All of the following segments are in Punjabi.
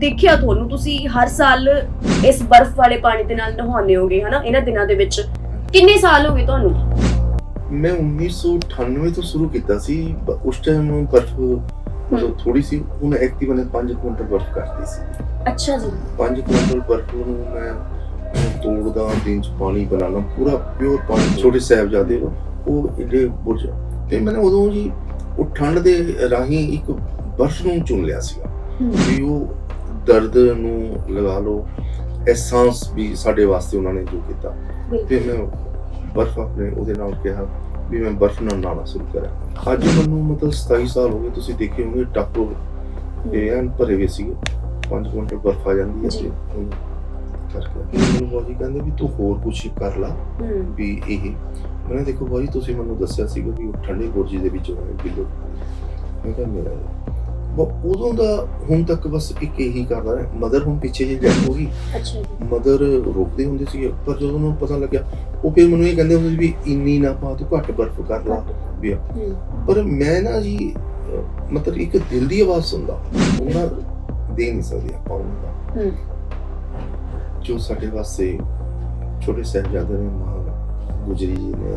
ਦੇਖਿਆ ਤੁਹਾਨੂੰ ਤੁਸੀਂ ਹਰ ਸਾਲ ਇਸ ਬਰਫ਼ ਵਾਲੇ ਪਾਣੀ ਦੇ ਨਾਲ ਨਹਾਉਂਦੇ ਹੋਗੇ ਹਨਾ? ਇਹਨਾਂ ਦਿਨਾਂ ਦੇ ਵਿੱਚ। ਕਿੰਨੇ ਸਾਲ ਹੋ ਗਏ ਤੁਹਾਨੂੰ? ਮੈਂ 1998 ਤੋਂ ਸ਼ੁਰੂ ਕੀਤਾ ਸੀ ਉਸ ਟਾਈਮ ਬਰਫ਼ ਮਤਲਬ ਥੋੜੀ ਸੀ ਹੁਣ ਐਕਟਿਵ ਨੇ 5 ਕੁਇੰਟਲ ਬਰਫ਼ ਕਰਦੀ ਸੀ। ਅੱਛਾ ਜੀ। 5 ਕੁਇੰਟਲ ਬਰਫ਼ ਨੂੰ ਮੈਂ ਤੋੜਦਾ ਦਿਨ ਚ ਪਾਣੀ ਬਣਾਉਣਾ ਪੂਰਾ ਪਿਓਰ ਪਾਣੀ ਛੋਟੇ ਸਾਹਿਬਜ਼ਾਦੇ ਉਹ ਏਡੇ ਬੁਰਜ ਤੇ ਮੈंने ਉਦੋਂ ਜੀ ਉਹ ਠੰਡ ਦੇ ਰਾਹੀਂ ਇੱਕ ਬਰਫ਼ ਨੂੰ ਚੁਣ ਲਿਆ ਸੀਗਾ। ਵੀ ਉਹ ਦਰਦ ਨੂੰ ਲਗਾ ਲਓ ਐਸਾਂਸ ਵੀ ਸਾਡੇ ਵਾਸਤੇ ਉਹਨਾਂ ਨੇ ਜੋ ਕੀਤਾ। ਤੇ ਮੈਂ ਬਰਫ਼ ਆਪਣੇ ਉਹਦੇ ਨਾਲ ਕਿਹਾ ਵੀ ਮੈਂ ਬਰਫ਼ ਨਾਲ ਨਹਾਉਣਾ ਸ਼ੁਰੂ ਕਰਾਂ ਅੱਜ ਮੈਨੂੰ ਮਤਲਬ 27 ਸਾਲ ਹੋ ਗਏ ਤੁਸੀਂ ਦੇਖੇ ਹੋਣਗੇ ਟਾਪੋ ਇਹ ਐਨ ਭਰੇ ਹੋਏ ਸੀਗੇ। 5 ਕੁਇੰਟਲ ਬਰਫ਼ ਆ ਜਾਂਦੀ ਹੈ ਜੀ। ਤੇ ਕਰਕੇ ਮੈਨੂੰ ਬਾਜੀ ਕਹਿੰਦੇ ਵੀ ਤੂੰ ਹੋਰ ਕੁਛ ਕਰ ਲਾ ਵੀ ਇਹ। ਮੈਂ ਦੇਖੋ ਬਾਜੀ ਤੁਸੀਂ ਮੈਨੂੰ ਦੱਸਿਆ ਸੀਗਾ ਵੀ ਉਹ ਠੰਡੇ ਬੁਰਜੀ ਦੇ ਵਿੱਚ ਹੋਣੇ ਬਿੱਲੋ। ਮੈਂ ਕਿਹਾ ਮੇਰਾ ਉਦੋਂ ਦਾ ਹੁਣ ਤੱਕ ਬਸ ਇੱਕ ਇਹੀ ਕਰਦਾ ਰਿਹਾ। ਮਦਰ ਹੁਣ ਪਿੱਛੇ ਜੇ ਡੈਥ ਹੋ ਗਈ। ਅੱਛਾ ਜੀ। ਮਦਰ ਰੋਕਦੇ ਹੁੰਦੇ ਸੀ ਪਰ ਜਦੋਂ ਉਹਨੂੰ ਪਤਾ ਲੱਗਿਆ ਉਹ ਫਿਰ ਮੈਨੂੰ ਇਹ ਕਹਿੰਦੇ ਹੁੰਦੇ ਸੀ ਵੀ ਇੰਨੀ ਨਾ ਪਾ ਤੂੰ ਘੱਟ ਬਰਫ਼ ਕਰ ਲਾ ਵੀ ਪਰ ਮੈਂ ਨਾ ਜੀ ਮਤਲਬ ਇੱਕ ਦਿਲ ਦੀ ਆਵਾਜ਼ ਸੁਣਦਾ। ਉਹਨਾਂ ਦੇ ਨਹੀਂ ਸਕਦੇ ਆਪਾਂ ਉਹਨਾਂ ਦਾ ਹੂੰ। ਜੋ ਸਾਡੇ ਵਾਸਤੇ ਛੋਟੇ ਸਾਹਿਬਜ਼ਾਦੇ ਨੇ ਮਹਾਨ ਗੁਜਰੀ ਜੀ ਨੇ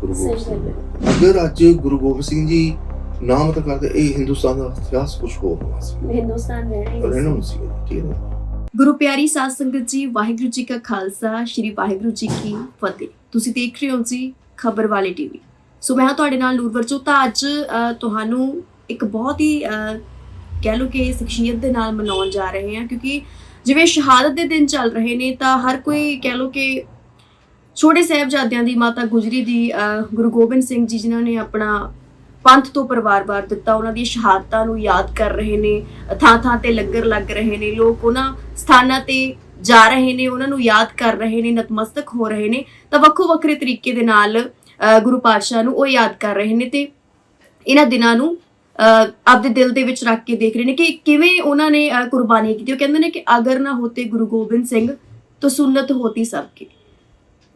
ਗੁਰੂ ਗੋਬਿੰਦ ਸਿੰਘ। ਅਗਰ ਅੱਜ ਗੁਰੂ ਗੋਬਿੰਦ ਸਿੰਘ ਜੀ ਨਾਮ ਤਾਂ ਕਰਦੇ ਇਹ ਹਿੰਦੁਸਤਾਨ ਦਾ ਇਤਿਹਾਸ ਕੁਝ ਹੋਰ ਹੋਣਾ ਸੀ। ਹਿੰਦੁਸਤਾਨ ਰਹਿਣਾ ਰਹਿਣਾ ਸੀ। ਠੀਕ ਹੈ ਨਾ? ਗੁਰੂ ਪਿਆਰੀ ਸਾਧ ਸੰਗਤ ਜੀ ਵਾਹਿਗੁਰੂ ਜੀ ਕਾ ਖਾਲਸਾ ਸ੍ਰੀ ਵਾਹਿਗੁਰੂ ਜੀ ਕੀ ਫਤਿਹ। ਤੁਸੀਂ ਦੇਖ ਰਹੇ ਹੋ ਜੀ ਖਬਰ ਵਾਲੇ ਟੀਵੀ। ਸੋ ਮੈਂ ਹਾਂ ਤੁਹਾਡੇ ਨਾਲ ਨੂਰਵਰ ਚੋ ਤਾਂ ਅੱਜ ਤੁਹਾਨੂੰ ਇੱਕ ਬਹੁਤ ਹੀ ਕਹਿ ਲਓ ਕਿ ਸ਼ਖਸੀਅਤ ਦੇ ਨਾਲ ਮਨਾਉਣ ਜਾ ਰਹੇ ਹਾਂ ਕਿਉਂਕਿ ਜਿਵੇਂ ਸ਼ਹਾਦਤ ਦੇ ਦਿਨ ਚੱਲ ਰਹੇ ਨੇ ਤਾਂ ਹਰ ਕੋਈ ਕਹਿ ਲਓ ਕਿ ਛੋਟੇ ਸਾਹਿਬਜ਼ਾਦਿਆਂ ਦੀ ਮਾਤਾ ਗੁਜਰੀ ਦੀ ਗੁਰੂ ਗੋਬਿੰਦ ਸਿੰਘ ਜੀ ਜਿਨ੍ਹਾਂ ਨੇ ਆਪਣਾ ਪੰਥ ਤੋਂ ਪਰਿਵਾਰ-ਵਾਰ ਦਿੱਤਾ। ਉਹਨਾਂ ਦੀ ਸ਼ਹਾਦਤਾਂ ਨੂੰ ਯਾਦ ਕਰ ਰਹੇ ਨੇ ਥਾਂ ਥਾਂ ਤੇ ਲੰਗਰ ਲੱਗ ਰਹੇ ਨੇ ਲੋਕ ਉਹਨਾਂ ਸਥਾਨਾਂ ਤੇ ਜਾ ਰਹੇ ਨੇ ਉਹਨਾਂ ਨੂੰ ਯਾਦ ਕਰ ਰਹੇ ਨੇ ਨਤਮਸਤਕ ਹੋ ਰਹੇ ਨੇ। ਤਾਂ ਵੱਖੋ ਵੱਖਰੇ ਤਰੀਕੇ ਦੇ ਨਾਲ ਅ, ਗੁਰੂ ਪਾਤਸ਼ਾਹ ਨੂੰ ਉਹ ਯਾਦ ਕਰ ਰਹੇ ਨੇ ਤੇ ਇਹਨਾਂ ਦਿਨਾਂ ਨੂੰ ਅ, ਆਪਦੇ ਦਿਲ ਦੇ ਵਿੱਚ ਰੱਖ ਕੇ ਦੇਖ ਰਹੇ ਨੇ ਕਿ ਕਿਵੇਂ ਉਹਨਾਂ ਨੇ ਅ, ਕੁਰਬਾਨੀ ਕੀਤੀ ਉਹ ਕਹਿੰਦੇ ਨੇ ਕਿ ਅਗਰ ਨਾ ਹੋਤੇ ਗੁਰੂ ਗੋਬਿੰਦ ਸਿੰਘ ਤਾਂ ਸੁਨਨਤ ਹੋਤੀ ਸਭ ਕੀ।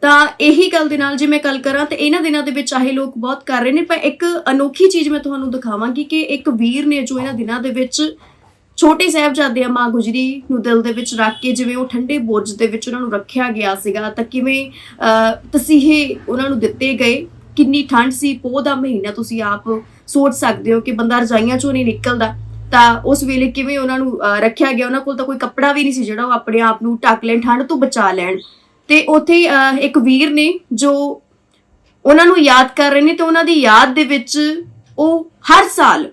ਤਾਂ ਇਹੀ ਗੱਲ ਦੇ ਨਾਲ ਜੇ ਮੈਂ ਗੱਲ ਕਰਾਂ ਤੇ ਇਹਨਾਂ ਦਿਨਾਂ ਦੇ ਵਿੱਚ ਆਹੇ ਲੋਕ ਬਹੁਤ ਕਰ ਰਹੇ ਨੇ ਪਰ ਇੱਕ ਅਨੋਖੀ ਚੀਜ਼ ਮੈਂ ਤੁਹਾਨੂੰ ਦਿਖਾਵਾਂਗੀ ਕਿ ਇੱਕ ਵੀਰ ਨੇ ਜੋ ਇਹਨਾਂ ਦਿਨਾਂ ਦੇ ਵਿੱਚ ਛੋਟੇ ਸਾਹਿਬਜ਼ਾਦੇ ਮਾਂ ਗੁਜਰੀ ਨੂੰ ਦਿਲ ਦੇ ਵਿੱਚ ਰੱਖ ਕੇ ਜਿਵੇਂ ਉਹ ਠੰਡੇ ਬੁਰਜ ਦੇ ਵਿੱਚ ਉਹਨਾਂ ਨੂੰ ਰੱਖਿਆ ਗਿਆ ਸੀਗਾ ਤਾਂ ਕਿਵੇਂ ਅਹ, ਤਸੀਹੇ ਉਹਨਾਂ ਨੂੰ ਦਿੱਤੇ ਗਏ। ਕਿੰਨੀ ਠੰਡ ਸੀ ਪੋਹ ਦਾ ਮਹੀਨਾ ਤੁਸੀਂ ਆਪ ਸੋਚ ਸਕਦੇ ਹੋ ਕਿ ਬੰਦਾ ਰਜਾਈਆਂ ਚੋਂ ਨਹੀਂ ਨਿਕਲਦਾ। ਤਾਂ ਉਸ ਵੇਲੇ ਕਿਵੇਂ ਉਹਨਾਂ ਨੂੰ ਰੱਖਿਆ ਗਿਆ ਉਹਨਾਂ ਕੋਲ ਤਾਂ ਕੋਈ ਕੱਪੜਾ ਵੀ ਨਹੀਂ ਸੀ ਜਿਹੜਾ ਉਹ ਆਪਣੇ ਆਪ ਨੂੰ ਢੱਕ ਲੈਣ ਠੰਡ ਤੋਂ ਬਚਾ ਲੈਣ। ਤੇ ਉੱਥੇ ਇੱਕ ਵੀਰ ਨੇ ਜੋ ਉਹਨਾਂ ਨੂੰ ਯਾਦ ਕਰ ਰਹੇ ਨੇ ਤੇ ਉਹਨਾਂ ਦੀ ਯਾਦ ਦੇ ਵਿੱਚ ਉਹ ਹਰ ਸਾਲ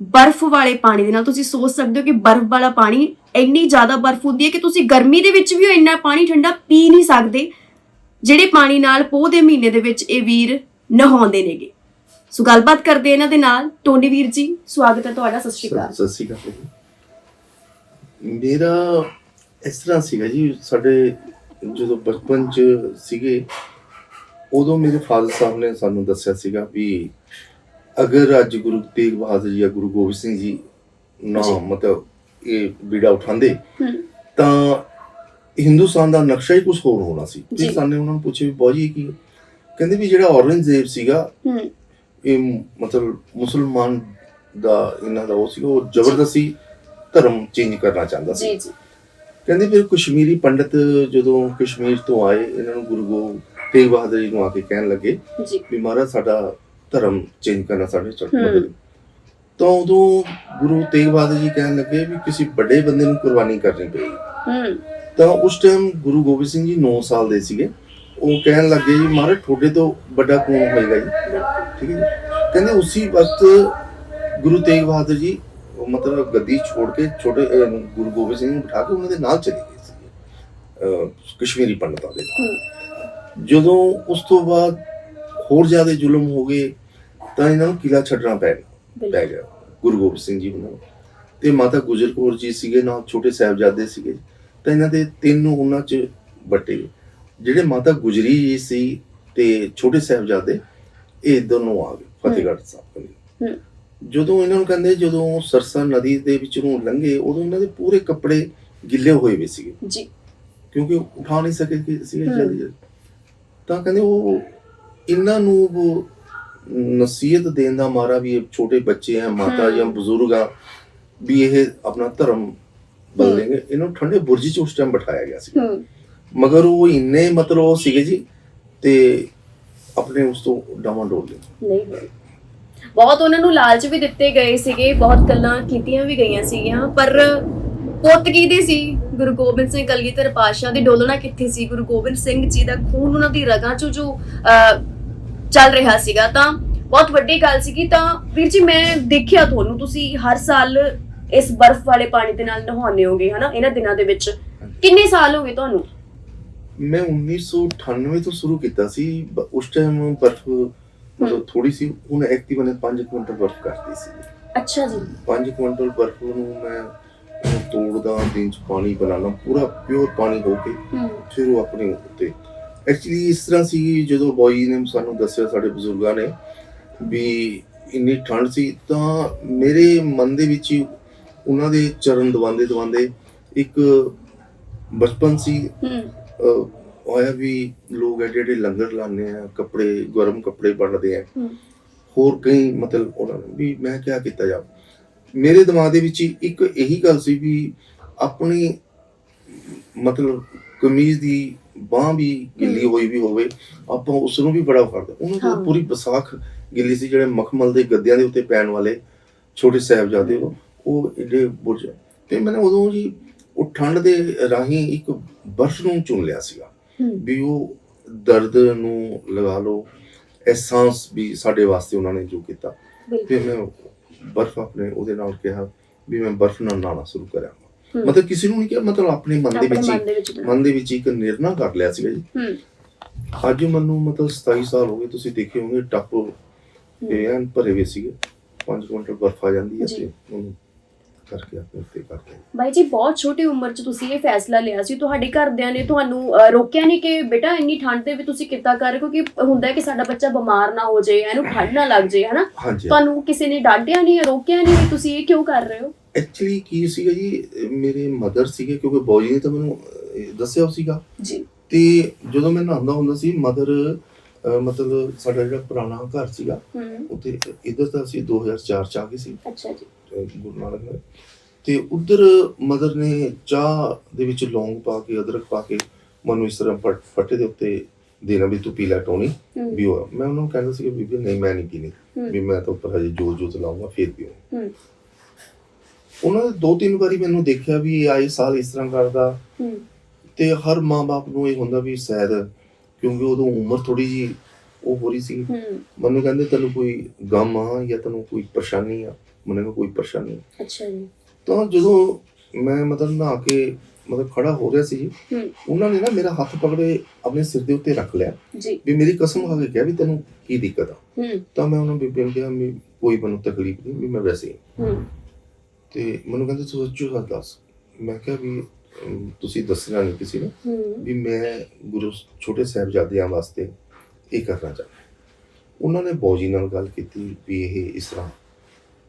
ਬਰਫ਼ ਵਾਲੇ ਪਾਣੀ ਦੇ ਨਾਲ ਤੁਸੀਂ ਸੋਚ ਸਕਦੇ ਹੋ ਕਿ ਬਰਫ਼ ਵਾਲਾ ਪਾਣੀ ਇੰਨੀ ਜ਼ਿਆਦਾ ਬਰਫ਼ ਹੁੰਦੀ ਹੈ ਕਿ ਤੁਸੀਂ ਗਰਮੀ ਦੇ ਵਿੱਚ ਵੀ ਉਹ ਇੰਨਾ ਪਾਣੀ ਠੰਡਾ ਪੀ ਨਹੀਂ ਸਕਦੇ ਜਿਹੜੇ ਪਾਣੀ ਨਾਲ ਪੋਹ ਦੇ ਮਹੀਨੇ ਦੇ ਵਿੱਚ ਇਹ ਵੀਰ ਨਹਾਉਂਦੇ ਨੇਗੇ। ਸੋ ਗੱਲਬਾਤ ਕਰਦੇ ਇਹਨਾਂ ਦੇ ਨਾਲ। ਟੋਨੀ ਵੀਰ ਜੀ ਸਵਾਗਤ ਹੈ ਤੁਹਾਡਾ ਸਤਿ ਸ਼੍ਰੀ ਅਕਾਲ। ਸਤਿ ਸ਼੍ਰੀ ਅਕਾਲ। ਮੇਰਾ ਇਸ ਤਰ੍ਹਾਂ ਸੀਗਾ ਜੀ ਸਾਡੇ ਜਦੋਂ ਬਚਪਨ ਚ ਸੀਗੇ ਉਦੋਂ ਮੇਰੇ ਫਾਦਰ ਸਾਹਿਬ ਨੇ ਸਾਨੂੰ ਦੱਸਿਆ ਸੀਗਾ ਵੀ ਅਗਰ ਅੱਜ ਗੁਰੂ ਤੇਗ ਬਹਾਦਰ ਜੀ ਜਾਂ ਗੁਰੂ ਗੋਬਿੰਦ ਸਿੰਘ ਜੀ ਨਾ ਜੀ। ਮਤਲਬ ਇਹ ਬੀੜਾ ਉਠਾਉਂਦੇ ਤਾਂ ਹਿੰਦੁਸਤਾਨ ਦਾ ਨਕਸ਼ਾ ਹੀ ਕੁਝ ਹੋਰ ਹੋਣਾ ਸੀ ਜੀ। ਤੇ ਸਾਨੇ ਉਹਨਾਂ ਨੂੰ ਪੁੱਛਿਆ ਵੀ ਬਾਜੀ ਇਹ ਕੀ? ਕਹਿੰਦੇ ਵੀ ਜਿਹੜਾ ਔਰੰਗਜ਼ੇਬ ਸੀਗਾ ਇਹ ਮਤਲਬ ਮੁਸਲਮਾਨ ਦਾ ਇਹਨਾਂ ਦਾ ਉਹ ਸੀ ਉਹ ਜ਼ਬਰਦਸਤੀ ਧਰਮ ਚੇਂਜ ਕਰਨਾ ਚਾਹੁੰਦਾ ਸੀ ਜੀ ਜੀ ਕਹਿੰਦੇ ਫਿਰ ਕਸ਼ਮੀਰੀ ਪੰਡਤ ਜਦੋਂ ਕਸ਼ਮੀਰ ਤੋਂ ਆਏ ਇਹਨਾਂ ਨੂੰ ਗੁਰੂ ਗੋਬਿੰਦ ਤੇਗ ਬਹਾਦਰ ਜੀ ਨੂੰ ਆ ਕੇ ਕਹਿਣ ਲੱਗੇ ਜੀ। ਵੀ ਮਹਾਰਾਜ ਸਾਡਾ ਧਰਮ ਚੇਂਜ ਕਰਨਾ ਸਾਡੇ ਚ ਹੂੰ। ਮਦਦ। ਤਾਂ ਉਦੋਂ ਗੁਰੂ ਤੇਗ ਬਹਾਦਰ ਜੀ ਕਹਿਣ ਲੱਗੇ ਵੀ ਕਿਸੇ ਵੱਡੇ ਬੰਦੇ ਨੂੰ ਕੁਰਬਾਨੀ ਕਰਨੀ ਪਈ। ਹੂੰ। ਤਾਂ ਉਸ ਟਾਈਮ ਗੁਰੂ ਗੋਬਿੰਦ ਸਿੰਘ ਜੀ 9 ਸਾਲ ਦੇ ਸੀਗੇ। ਉਹ ਕਹਿਣ ਲੱਗੇ ਜੀ ਮਹਾਰਾਜ ਤੁਹਾਡੇ ਤੋਂ ਵੱਡਾ ਕੌਣ ਹੋਏਗਾ ਜੀ। ਠੀਕ ਹੈ ਜੀ। ਕਹਿੰਦੇ ਉਸੇ ਵਕਤ ਗੁਰੂ ਤੇਗ ਬਹਾਦਰ ਜੀ ਉਹ ਮਤਲਬ ਗੱਦੀ ਛੋੜ ਕੇ ਛੋਟੇ ਅਹ, ਗੁਰੂ ਗੋਬਿੰਦ ਸਿੰਘ ਨੂੰ ਬਿਠਾ ਕੇ ਉਹਨਾਂ ਦੇ ਨਾਲ ਚਲੇ ਗਏ ਸੀ। ਅਹ, ਕਸ਼ਮੀਰੀ ਪੰਡਤਾਂ ਦੇ ਨਾਲ। ਜਦੋਂ ਉਸ ਤੋਂ ਬਾਅਦ ਹੋਰ ਜ਼ਿਆਦਾ ਜ਼ੁਲਮ ਹੋ ਗਏ ਤਾਂ ਇਹਨਾਂ ਨੂੰ ਕਿਲਾ ਛੱਡਣਾ ਪੈ ਪੈ ਬਿਲਕੁਲ ਗਿਆ ਗੁਰੂ ਗੋਬਿੰਦ ਸਿੰਘ ਜੀ ਨੂੰ ਤੇ ਮਾਤਾ ਗੁਜਰ ਕੌਰ ਜੀ ਸੀਗੇ ਨਾਲ ਛੋਟੇ ਸਾਹਿਬਜ਼ਾਦੇ ਸੀਗੇ। ਤਾਂ ਇਹਨਾਂ ਦੇ ਤਿੰਨ ਉਹਨਾਂ ਚ ਵੱਟੇ। ਜਿਹੜੇ ਮਾਤਾ ਗੁਜਰੀ ਜੀ ਸੀ ਤੇ ਛੋਟੇ ਸਾਹਿਬਜ਼ਾਦੇ ਇਹ ਦੋਨੋਂ ਆ ਗਏ ਫਤਿਹਗੜ੍ਹ ਸਾਹਿਬ ਹੂੰ। ਜਦੋਂ ਇਹਨਾਂ ਨੂੰ ਕਹਿੰਦੇ ਜਦੋਂ ਸਰਸਾ ਨਦੀ ਦੇ ਵਿੱਚ ਲੰਘੇ ਉਦੋਂ ਇਹਨਾਂ ਦੇ ਪੂਰੇ ਕੱਪੜੇ ਗਿੱਲੇ ਹੋਏ ਵੇ ਸੀਗੇ। ਜੀ। ਕਿਉਂਕਿ ਉਠਾ ਨਹੀਂ ਸਕੇ ਕਿ। ਜਲਦੀ ਜਲਦੀ। ਤਾਂ ਕਹਿੰਦੇ ਉਹ ਇਹਨਾਂ ਨੂੰ ਉਹ ਨਸੀਹਤ ਦੇਣ ਦਾ ਮਾਰਾ ਵੀ ਇਹ ਛੋਟੇ ਬੱਚੇ ਆ ਮਾਤਾ। ਜਾਂ ਬਜ਼ੁਰਗ ਆ ਵੀ ਇਹ ਆਪਣਾ ਧਰਮ ਬਦਲेंगे ਇਹਨਾਂ ਠੰਡੇ ਬੁਰਜ 'ਚ ਉਸ ਟਾਈਮ ਬਿਠਾਇਆ ਗਿਆ ਸੀ। ਮਗਰ ਉਹ ਇੰਨੇ ਮਤਲਬ ਸੀਗੇ ਜੀ ਤੇ ਆਪਣੇ ਉਸ ਤੋਂ ਡਾਵਾਂ ਡੋਲ ਗਏ ਨਹੀਂ ਬਹੁਤ ਉਹਨਾਂ ਨੂੰ ਲਾਲਚ ਵੀ ਦਿੱਤੇ ਗਏ ਸੀਗੇ ਬਹੁਤ ਗੱਲਾਂ ਕੀਤੀਆਂ ਵੀ ਗਈਆਂ ਸੀਗੀਆਂ ਪਰ ਪੁੱਤ ਕਿਹਦੇ ਸੀ? ਗੁਰੂ ਗੋਬਿੰਦ ਸਿੰਘ ਕਲਗੀਧਰ ਪਾਤਸ਼ਾਹ ਦੀ ਡੋਲਣਾ ਕਿੱਥੇ ਸੀ? ਗੁਰੂ ਗੋਬਿੰਦ ਸਿੰਘ ਜੀ ਦਾ ਖੂਨ ਉਹਨਾਂ ਦੀ ਰਗਾਂ 'ਚੋਂ ਜੋ ਚੱਲ ਰਿਹਾ ਸੀਗਾ। ਤਾਂ ਬਹੁਤ ਵੱਡੀ ਗੱਲ ਸੀਗੀ। ਤਾਂ ਵੀਰ ਜੀ ਮੈਂ ਦੇਖਿਆ ਤੁਹਾਨੂੰ ਤੁਸੀਂ ਹਰ ਸਾਲ ਇਸ ਬਰਫ਼ ਵਾਲੇ ਪਾਣੀ ਦੇ ਨਾਲ ਨਹਾਉਂਦੇ ਹੋਗੇ ਹਨਾ? ਇਹਨਾਂ ਦਿਨਾਂ ਦੇ ਵਿੱਚ। ਕਿੰਨੇ ਸਾਲ ਹੋ ਗਏ ਤੁਹਾਨੂੰ? ਮੈਂ 1998 ਤੋਂ ਸ਼ੁਰੂ ਕੀਤਾ ਸੀ। ਉਸ ਟਾਈਮ ਬਰਫ਼ ਮਤਲਬ ਥੋੜੀ ਸੀ ਹੁਣ ਐਕਟਿਵ ਨੇ 5 ਕੁਇੰਟਲ ਬਰਫ਼ ਕਰਦੀ ਸੀ। ਅੱਛਾ ਜੀ। 5 ਕੁਇੰਟਲ ਬਰਫ਼ ਨੂੰ ਮੈਂ ਉਹਨੂੰ ਤੋੜਦਾ ਦਿਨ ਚ ਪਾਣੀ ਬਣਾਉਣਾ ਪੂਰਾ ਪਿਓਰ ਪਾਣੀ ਹੋ ਕੇ ਫਿਰ ਉਹ ਆਪਣੇ ਉੱਤੇ। ਐਕਚੁਅਲੀ ਇਸ ਤਰ੍ਹਾਂ ਸੀ ਜਦੋਂ ਬੋਈ ਨੇ ਸਾਨੂੰ ਦੱਸਿਆ ਸਾਡੇ ਬਜ਼ੁਰਗਾਂ ਨੇ ਵੀ ਇੰਨੀ ਠੰਡ ਸੀ ਤਾਂ ਮੇਰੇ ਮਨ ਦੇ ਵਿੱਚ ਹੀ ਉਹਨਾਂ ਦੇ ਚਰਨ ਦਵਾਉਂਦੇ ਦਵਾਉਂਦੇ ਇੱਕ ਬਚਪਨ ਸੀ ਹੋਇਆ ਵੀ ਲੋਕ ਐਡੇ ਐਡੇ ਲੰਗਰ ਲਾਉਂਦੇ ਆ ਕੱਪੜੇ ਗਰਮ ਕੱਪੜੇ ਵੰਡਦੇ ਆ। ਹੂੰ। ਹੋਰ ਕਈ ਮਤਲਬ ਉਹਨਾਂ ਨੇ ਵੀ ਮੈਂ ਕਿਆ ਕੀਤਾ ਜਾ ਮੇਰੇ ਦਿਮਾਗ ਦੇ ਵਿੱਚ ਹੀ ਇੱਕ ਇਹੀ ਗੱਲ ਸੀ ਵੀ ਆਪਣੀ ਮਤਲਬ ਕਮੀਜ਼ ਦੀ ਬਾਹ ਵੀ ਗਿੱਲੀ ਹੋਈ ਵੀ ਹੋਵੇ ਆਪਾਂ ਉਸ ਨੂੰ ਵੀ ਬੜਾ ਫੜਦੇ। ਉਹਨਾਂ ਹਾਂ। ਦੀ ਪੂਰੀ ਵਿਸਾਖ ਗਿੱਲੀ ਸੀ ਜਿਹੜੇ ਮਖਮਲ ਦੇ ਗੱਦਿਆਂ ਦੇ ਉੱਤੇ ਪੈਣ ਵਾਲੇ ਛੋਟੇ ਸਾਹਿਬਜ਼ਾਦੇ ਉਹ ਉਹ ਏਡੇ ਬੁਰਜ ਤੇ ਮੈंने ਉਦੋਂ ਜੀ ਉਹ ਠੰਡ ਦੇ ਰਾਹੀਂ ਇੱਕ ਬਰਫ਼ ਨੂੰ ਚੁਣ ਲਿਆ ਸੀਗਾ। ਹੂੰ ਵੀ ਉਹ ਦਰਦ ਨੂੰ ਲਗਾ ਲਓ। ਐਹਸਾਸ ਵੀ ਸਾਡੇ ਵਾਸਤੇ ਉਹਨਾਂ ਨੇ ਜੋ ਕੀਤਾ। ਫਿਰ ਮੈਂ ਬਰਫ਼ ਆਪਣੇ ਉਹਦੇ ਨਾਲ ਕਿਹਾ ਵੀ ਮੈਂ ਬਰਫ਼ ਨਾਲ ਨਹਾਉਣਾ ਸ਼ੁਰੂ ਕਰਾਂ ਹੂੰ। ਮਤਲਬ ਕਿਸੇ ਨੂੰ ਨਹੀਂ ਕਿਹਾ ਮਤਲਬ ਆਪਣੇ ਮਨ ਦੇ ਵਿੱਚ ਮਨ ਦੇ ਵਿੱਚ ਇੱਕ ਨਿਰਣਾ ਕਰ ਲਿਆ ਸੀਗਾ ਜੀ। ਅੱਜ ਮੈਨੂੰ ਮਤਲਬ 27 ਸਾਲ ਹੋ ਗਏ ਤੁਸੀਂ ਦੇਖੇ ਹੋਣਗੇ ਟੱਪ ਤੇ ਐਨ ਭਰੇ ਹੋਏ ਸੀਗੇ। 5 ਕੁਇੰਟਲ ਬਰਫ਼ ਆ ਜਾਂਦੀ ਹੈ। ਤੇ ਉਹਨੂੰ ਕਰਕੇ ਆਪਣੇ ਉੱਤੇ ਕਰਦੇ ਬਾਈ ਜੀ ਬਹੁਤ ਛੋਟੀ ਉਮਰ 'ਚ ਤੁਸੀਂ ਇਹ ਫੈਸਲਾ ਲਿਆ ਸੀ। ਤੁਹਾਡੇ ਘਰਦਿਆਂ ਨੇ ਤੁਹਾਨੂੰ ਅਹ, ਰੋਕਿਆ ਨਹੀਂ ਕਿ ਬੇਟਾ ਇੰਨੀ ਠੰਡ ਦੇ ਵਿੱਚ ਤੁਸੀਂ ਕਿੱਦਾਂ ਕਰ ਰਹੇ ਹੋ? ਕਿਉਂਕਿ ਹੁੰਦਾ ਹੈ ਕਿ ਸਾਡਾ ਬੱਚਾ ਬਿਮਾਰ ਨਾ ਹੋ ਜਾਏ ਇਹਨੂੰ ਠੰਡ ਨਾ ਲੱਗ ਜਾਏ ਹਨਾ? ਹਾਂਜੀ। ਤੁਹਾਨੂੰ ਕਿਸੇ ਨੇ ਡਾਂਟਿਆ ਨਹੀਂ ਰੋਕਿਆ ਨਹੀਂ ਵੀ ਤੁਸੀਂ ਇਹ ਕਿਉਂ ਕਰ ਰਹੇ ਹੋ? ਐਕਚੁਅਲੀ ਕੀ ਸੀਗਾ ਜੀ ਮੇਰੇ ਮਦਰ ਸੀਗੇ ਕਿਉਂਕਿ ਬੌਜੀ ਨੇ ਤਾਂ ਮੈਨੂੰ ਅਹ, ਦੱਸਿਆ ਸੀਗਾ। ਜੀ। ਤੇ ਜਦੋਂ ਮੈਂ ਨਹਾਉਂਦਾ ਹੁੰਦਾ ਸੀ ਮਦਰ ਮਤਲਬ ਸਾਡਾ ਜਿਹੜਾ ਪੁਰਾਣਾ ਘਰ ਸੀਗਾ ਉੱਥੇ ਇਧਰ ਤਾਂ ਅਸੀਂ 2004 ਚ ਆ ਗਏ ਸੀ। ਅੱਛਾ ਜੀ। ਗੁਰੂ ਨਾਨਕ ਨਗਰ। ਤੇ ਉਧਰ ਮਦਰ ਨੇ ਚਾਹ ਦੇ ਵਿੱਚ ਲੌਂਗ ਪਾ ਕੇ ਅਦਰਕ ਪਾ ਕੇ ਮੈਨੂੰ ਇਸ ਤਰ੍ਹਾਂ ਫਟ- ਦੇ ਉੱਤੇ ਦੇਣਾ ਵੀ ਤੂੰ ਪੀ ਲੈ ਟੋਣੀ ਹੂੰ। ਵੀ ਉਹ ਮੈਂ ਉਹਨਾਂ ਕਹਿੰਦਾ ਸੀ ਕਿ ਬੀਬੀ ਨਹੀਂ ਮੈਂ ਨਹੀਂ ਪੀਣੀ। ਵੀ ਮੈਂ ਤਾਂ ਉੱਪਰ ਹਜੇ ਜੋਤ ਜੋਤ ਲਾਉਂਗਾ ਫਿਰ ਪੀਉਂ ਉਹਨਾਂ ਨੇ ਦੋ ਤਿੰਨ ਵਾਰੀ ਮੈਨੂੰ ਦੇਖਿਆ ਵੀ ਆਏ ਸਾਲ ਇਸ ਤਰ੍ਹਾਂ ਕਰਦਾ। ਤੇ ਹਰ ਮਾਂ-ਬਾਪ ਨੂੰ ਇਹ ਹੁੰਦਾ ਵੀ ਸ਼ਾਇਦ ਕਿਉਂਕਿ ਉਦੋਂ ਉਮਰ ਥੋੜੀ ਜੀ ਉਹ ਹੋ ਰਹੀ ਸੀ। ਹੂੰ। ਮੈਨੂੰ ਕਹਿੰਦੇ ਤੈਨੂੰ ਕੋਈ ਗਮ ਆ ਜਾਂ ਤੈਨੂੰ ਕੋਈ ਪਰੇਸ਼ਾਨੀ ਆ? ਮੈਨੂੰ ਕਿਹਾ ਕੋਈ ਪਰੇਸ਼ਾਨੀ ਨਹੀਂ। ਅੱਛਾ ਜੀ। ਤਾਂ ਜਦੋਂ ਮੈਂ ਮਤਲਬ ਨਹਾ ਕੇ ਮਤਲਬ ਖੜਾ ਹੋ ਰਿਹਾ ਸੀ ਜੀ, ਹੂੰ। ਉਹਨਾਂ ਨੇ ਨਾ ਮੇਰਾ ਹੱਥ ਪਕੜੇ ਆਪਣੇ ਸਿਰ ਦੇ ਉੱਤੇ ਰੱਖ ਲਿਆ। ਜੀ। ਵੀ ਮੇਰੀ ਕਸਮ ਖਾ ਕੇ ਕਿਹਾ ਵੀ ਤੈਨੂੰ ਕੀ ਦਿੱਕਤ ਆ। ਹੂੰ। ਤਾਂ ਮੈਂ ਉਹਨਾਂ ਬੀਬੀ ਨੂੰ ਕਿਹਾ ਵੀ ਕੋਈ ਮੈਨੂੰ ਤਕਲੀਫ ਨਹੀਂ ਵੀ ਮੈਂ ਵੈਸੇ ਹੀ ਹੂੰ। ਤੇ ਮੈਨੂੰ ਕਹਿੰਦੇ ਤੂੰ ਸੱਚੋ ਸੱਚ ਦੱਸ। ਮੈਂ ਕਿਹਾ ਵੀ ਤੁਸੀਂ ਦੱਸਣਾ ਨਹੀਂ ਕਿਸੇ ਨੂੰ ਵੀ ਮੈਂ ਗੁਰੂ ਛੋਟੇ ਸਾਹਿਬਜ਼ਾਦਿਆਂ ਵਾਸਤੇ ਇਹ ਕਰਨਾ ਚਾਹੁੰਦਾ। ਉਹਨਾਂ ਨੇ ਬੌਜੀ ਨਾਲ ਗੱਲ ਕੀਤੀ ਵੀ ਇਹ ਇਸ ਤਰ੍ਹਾਂ।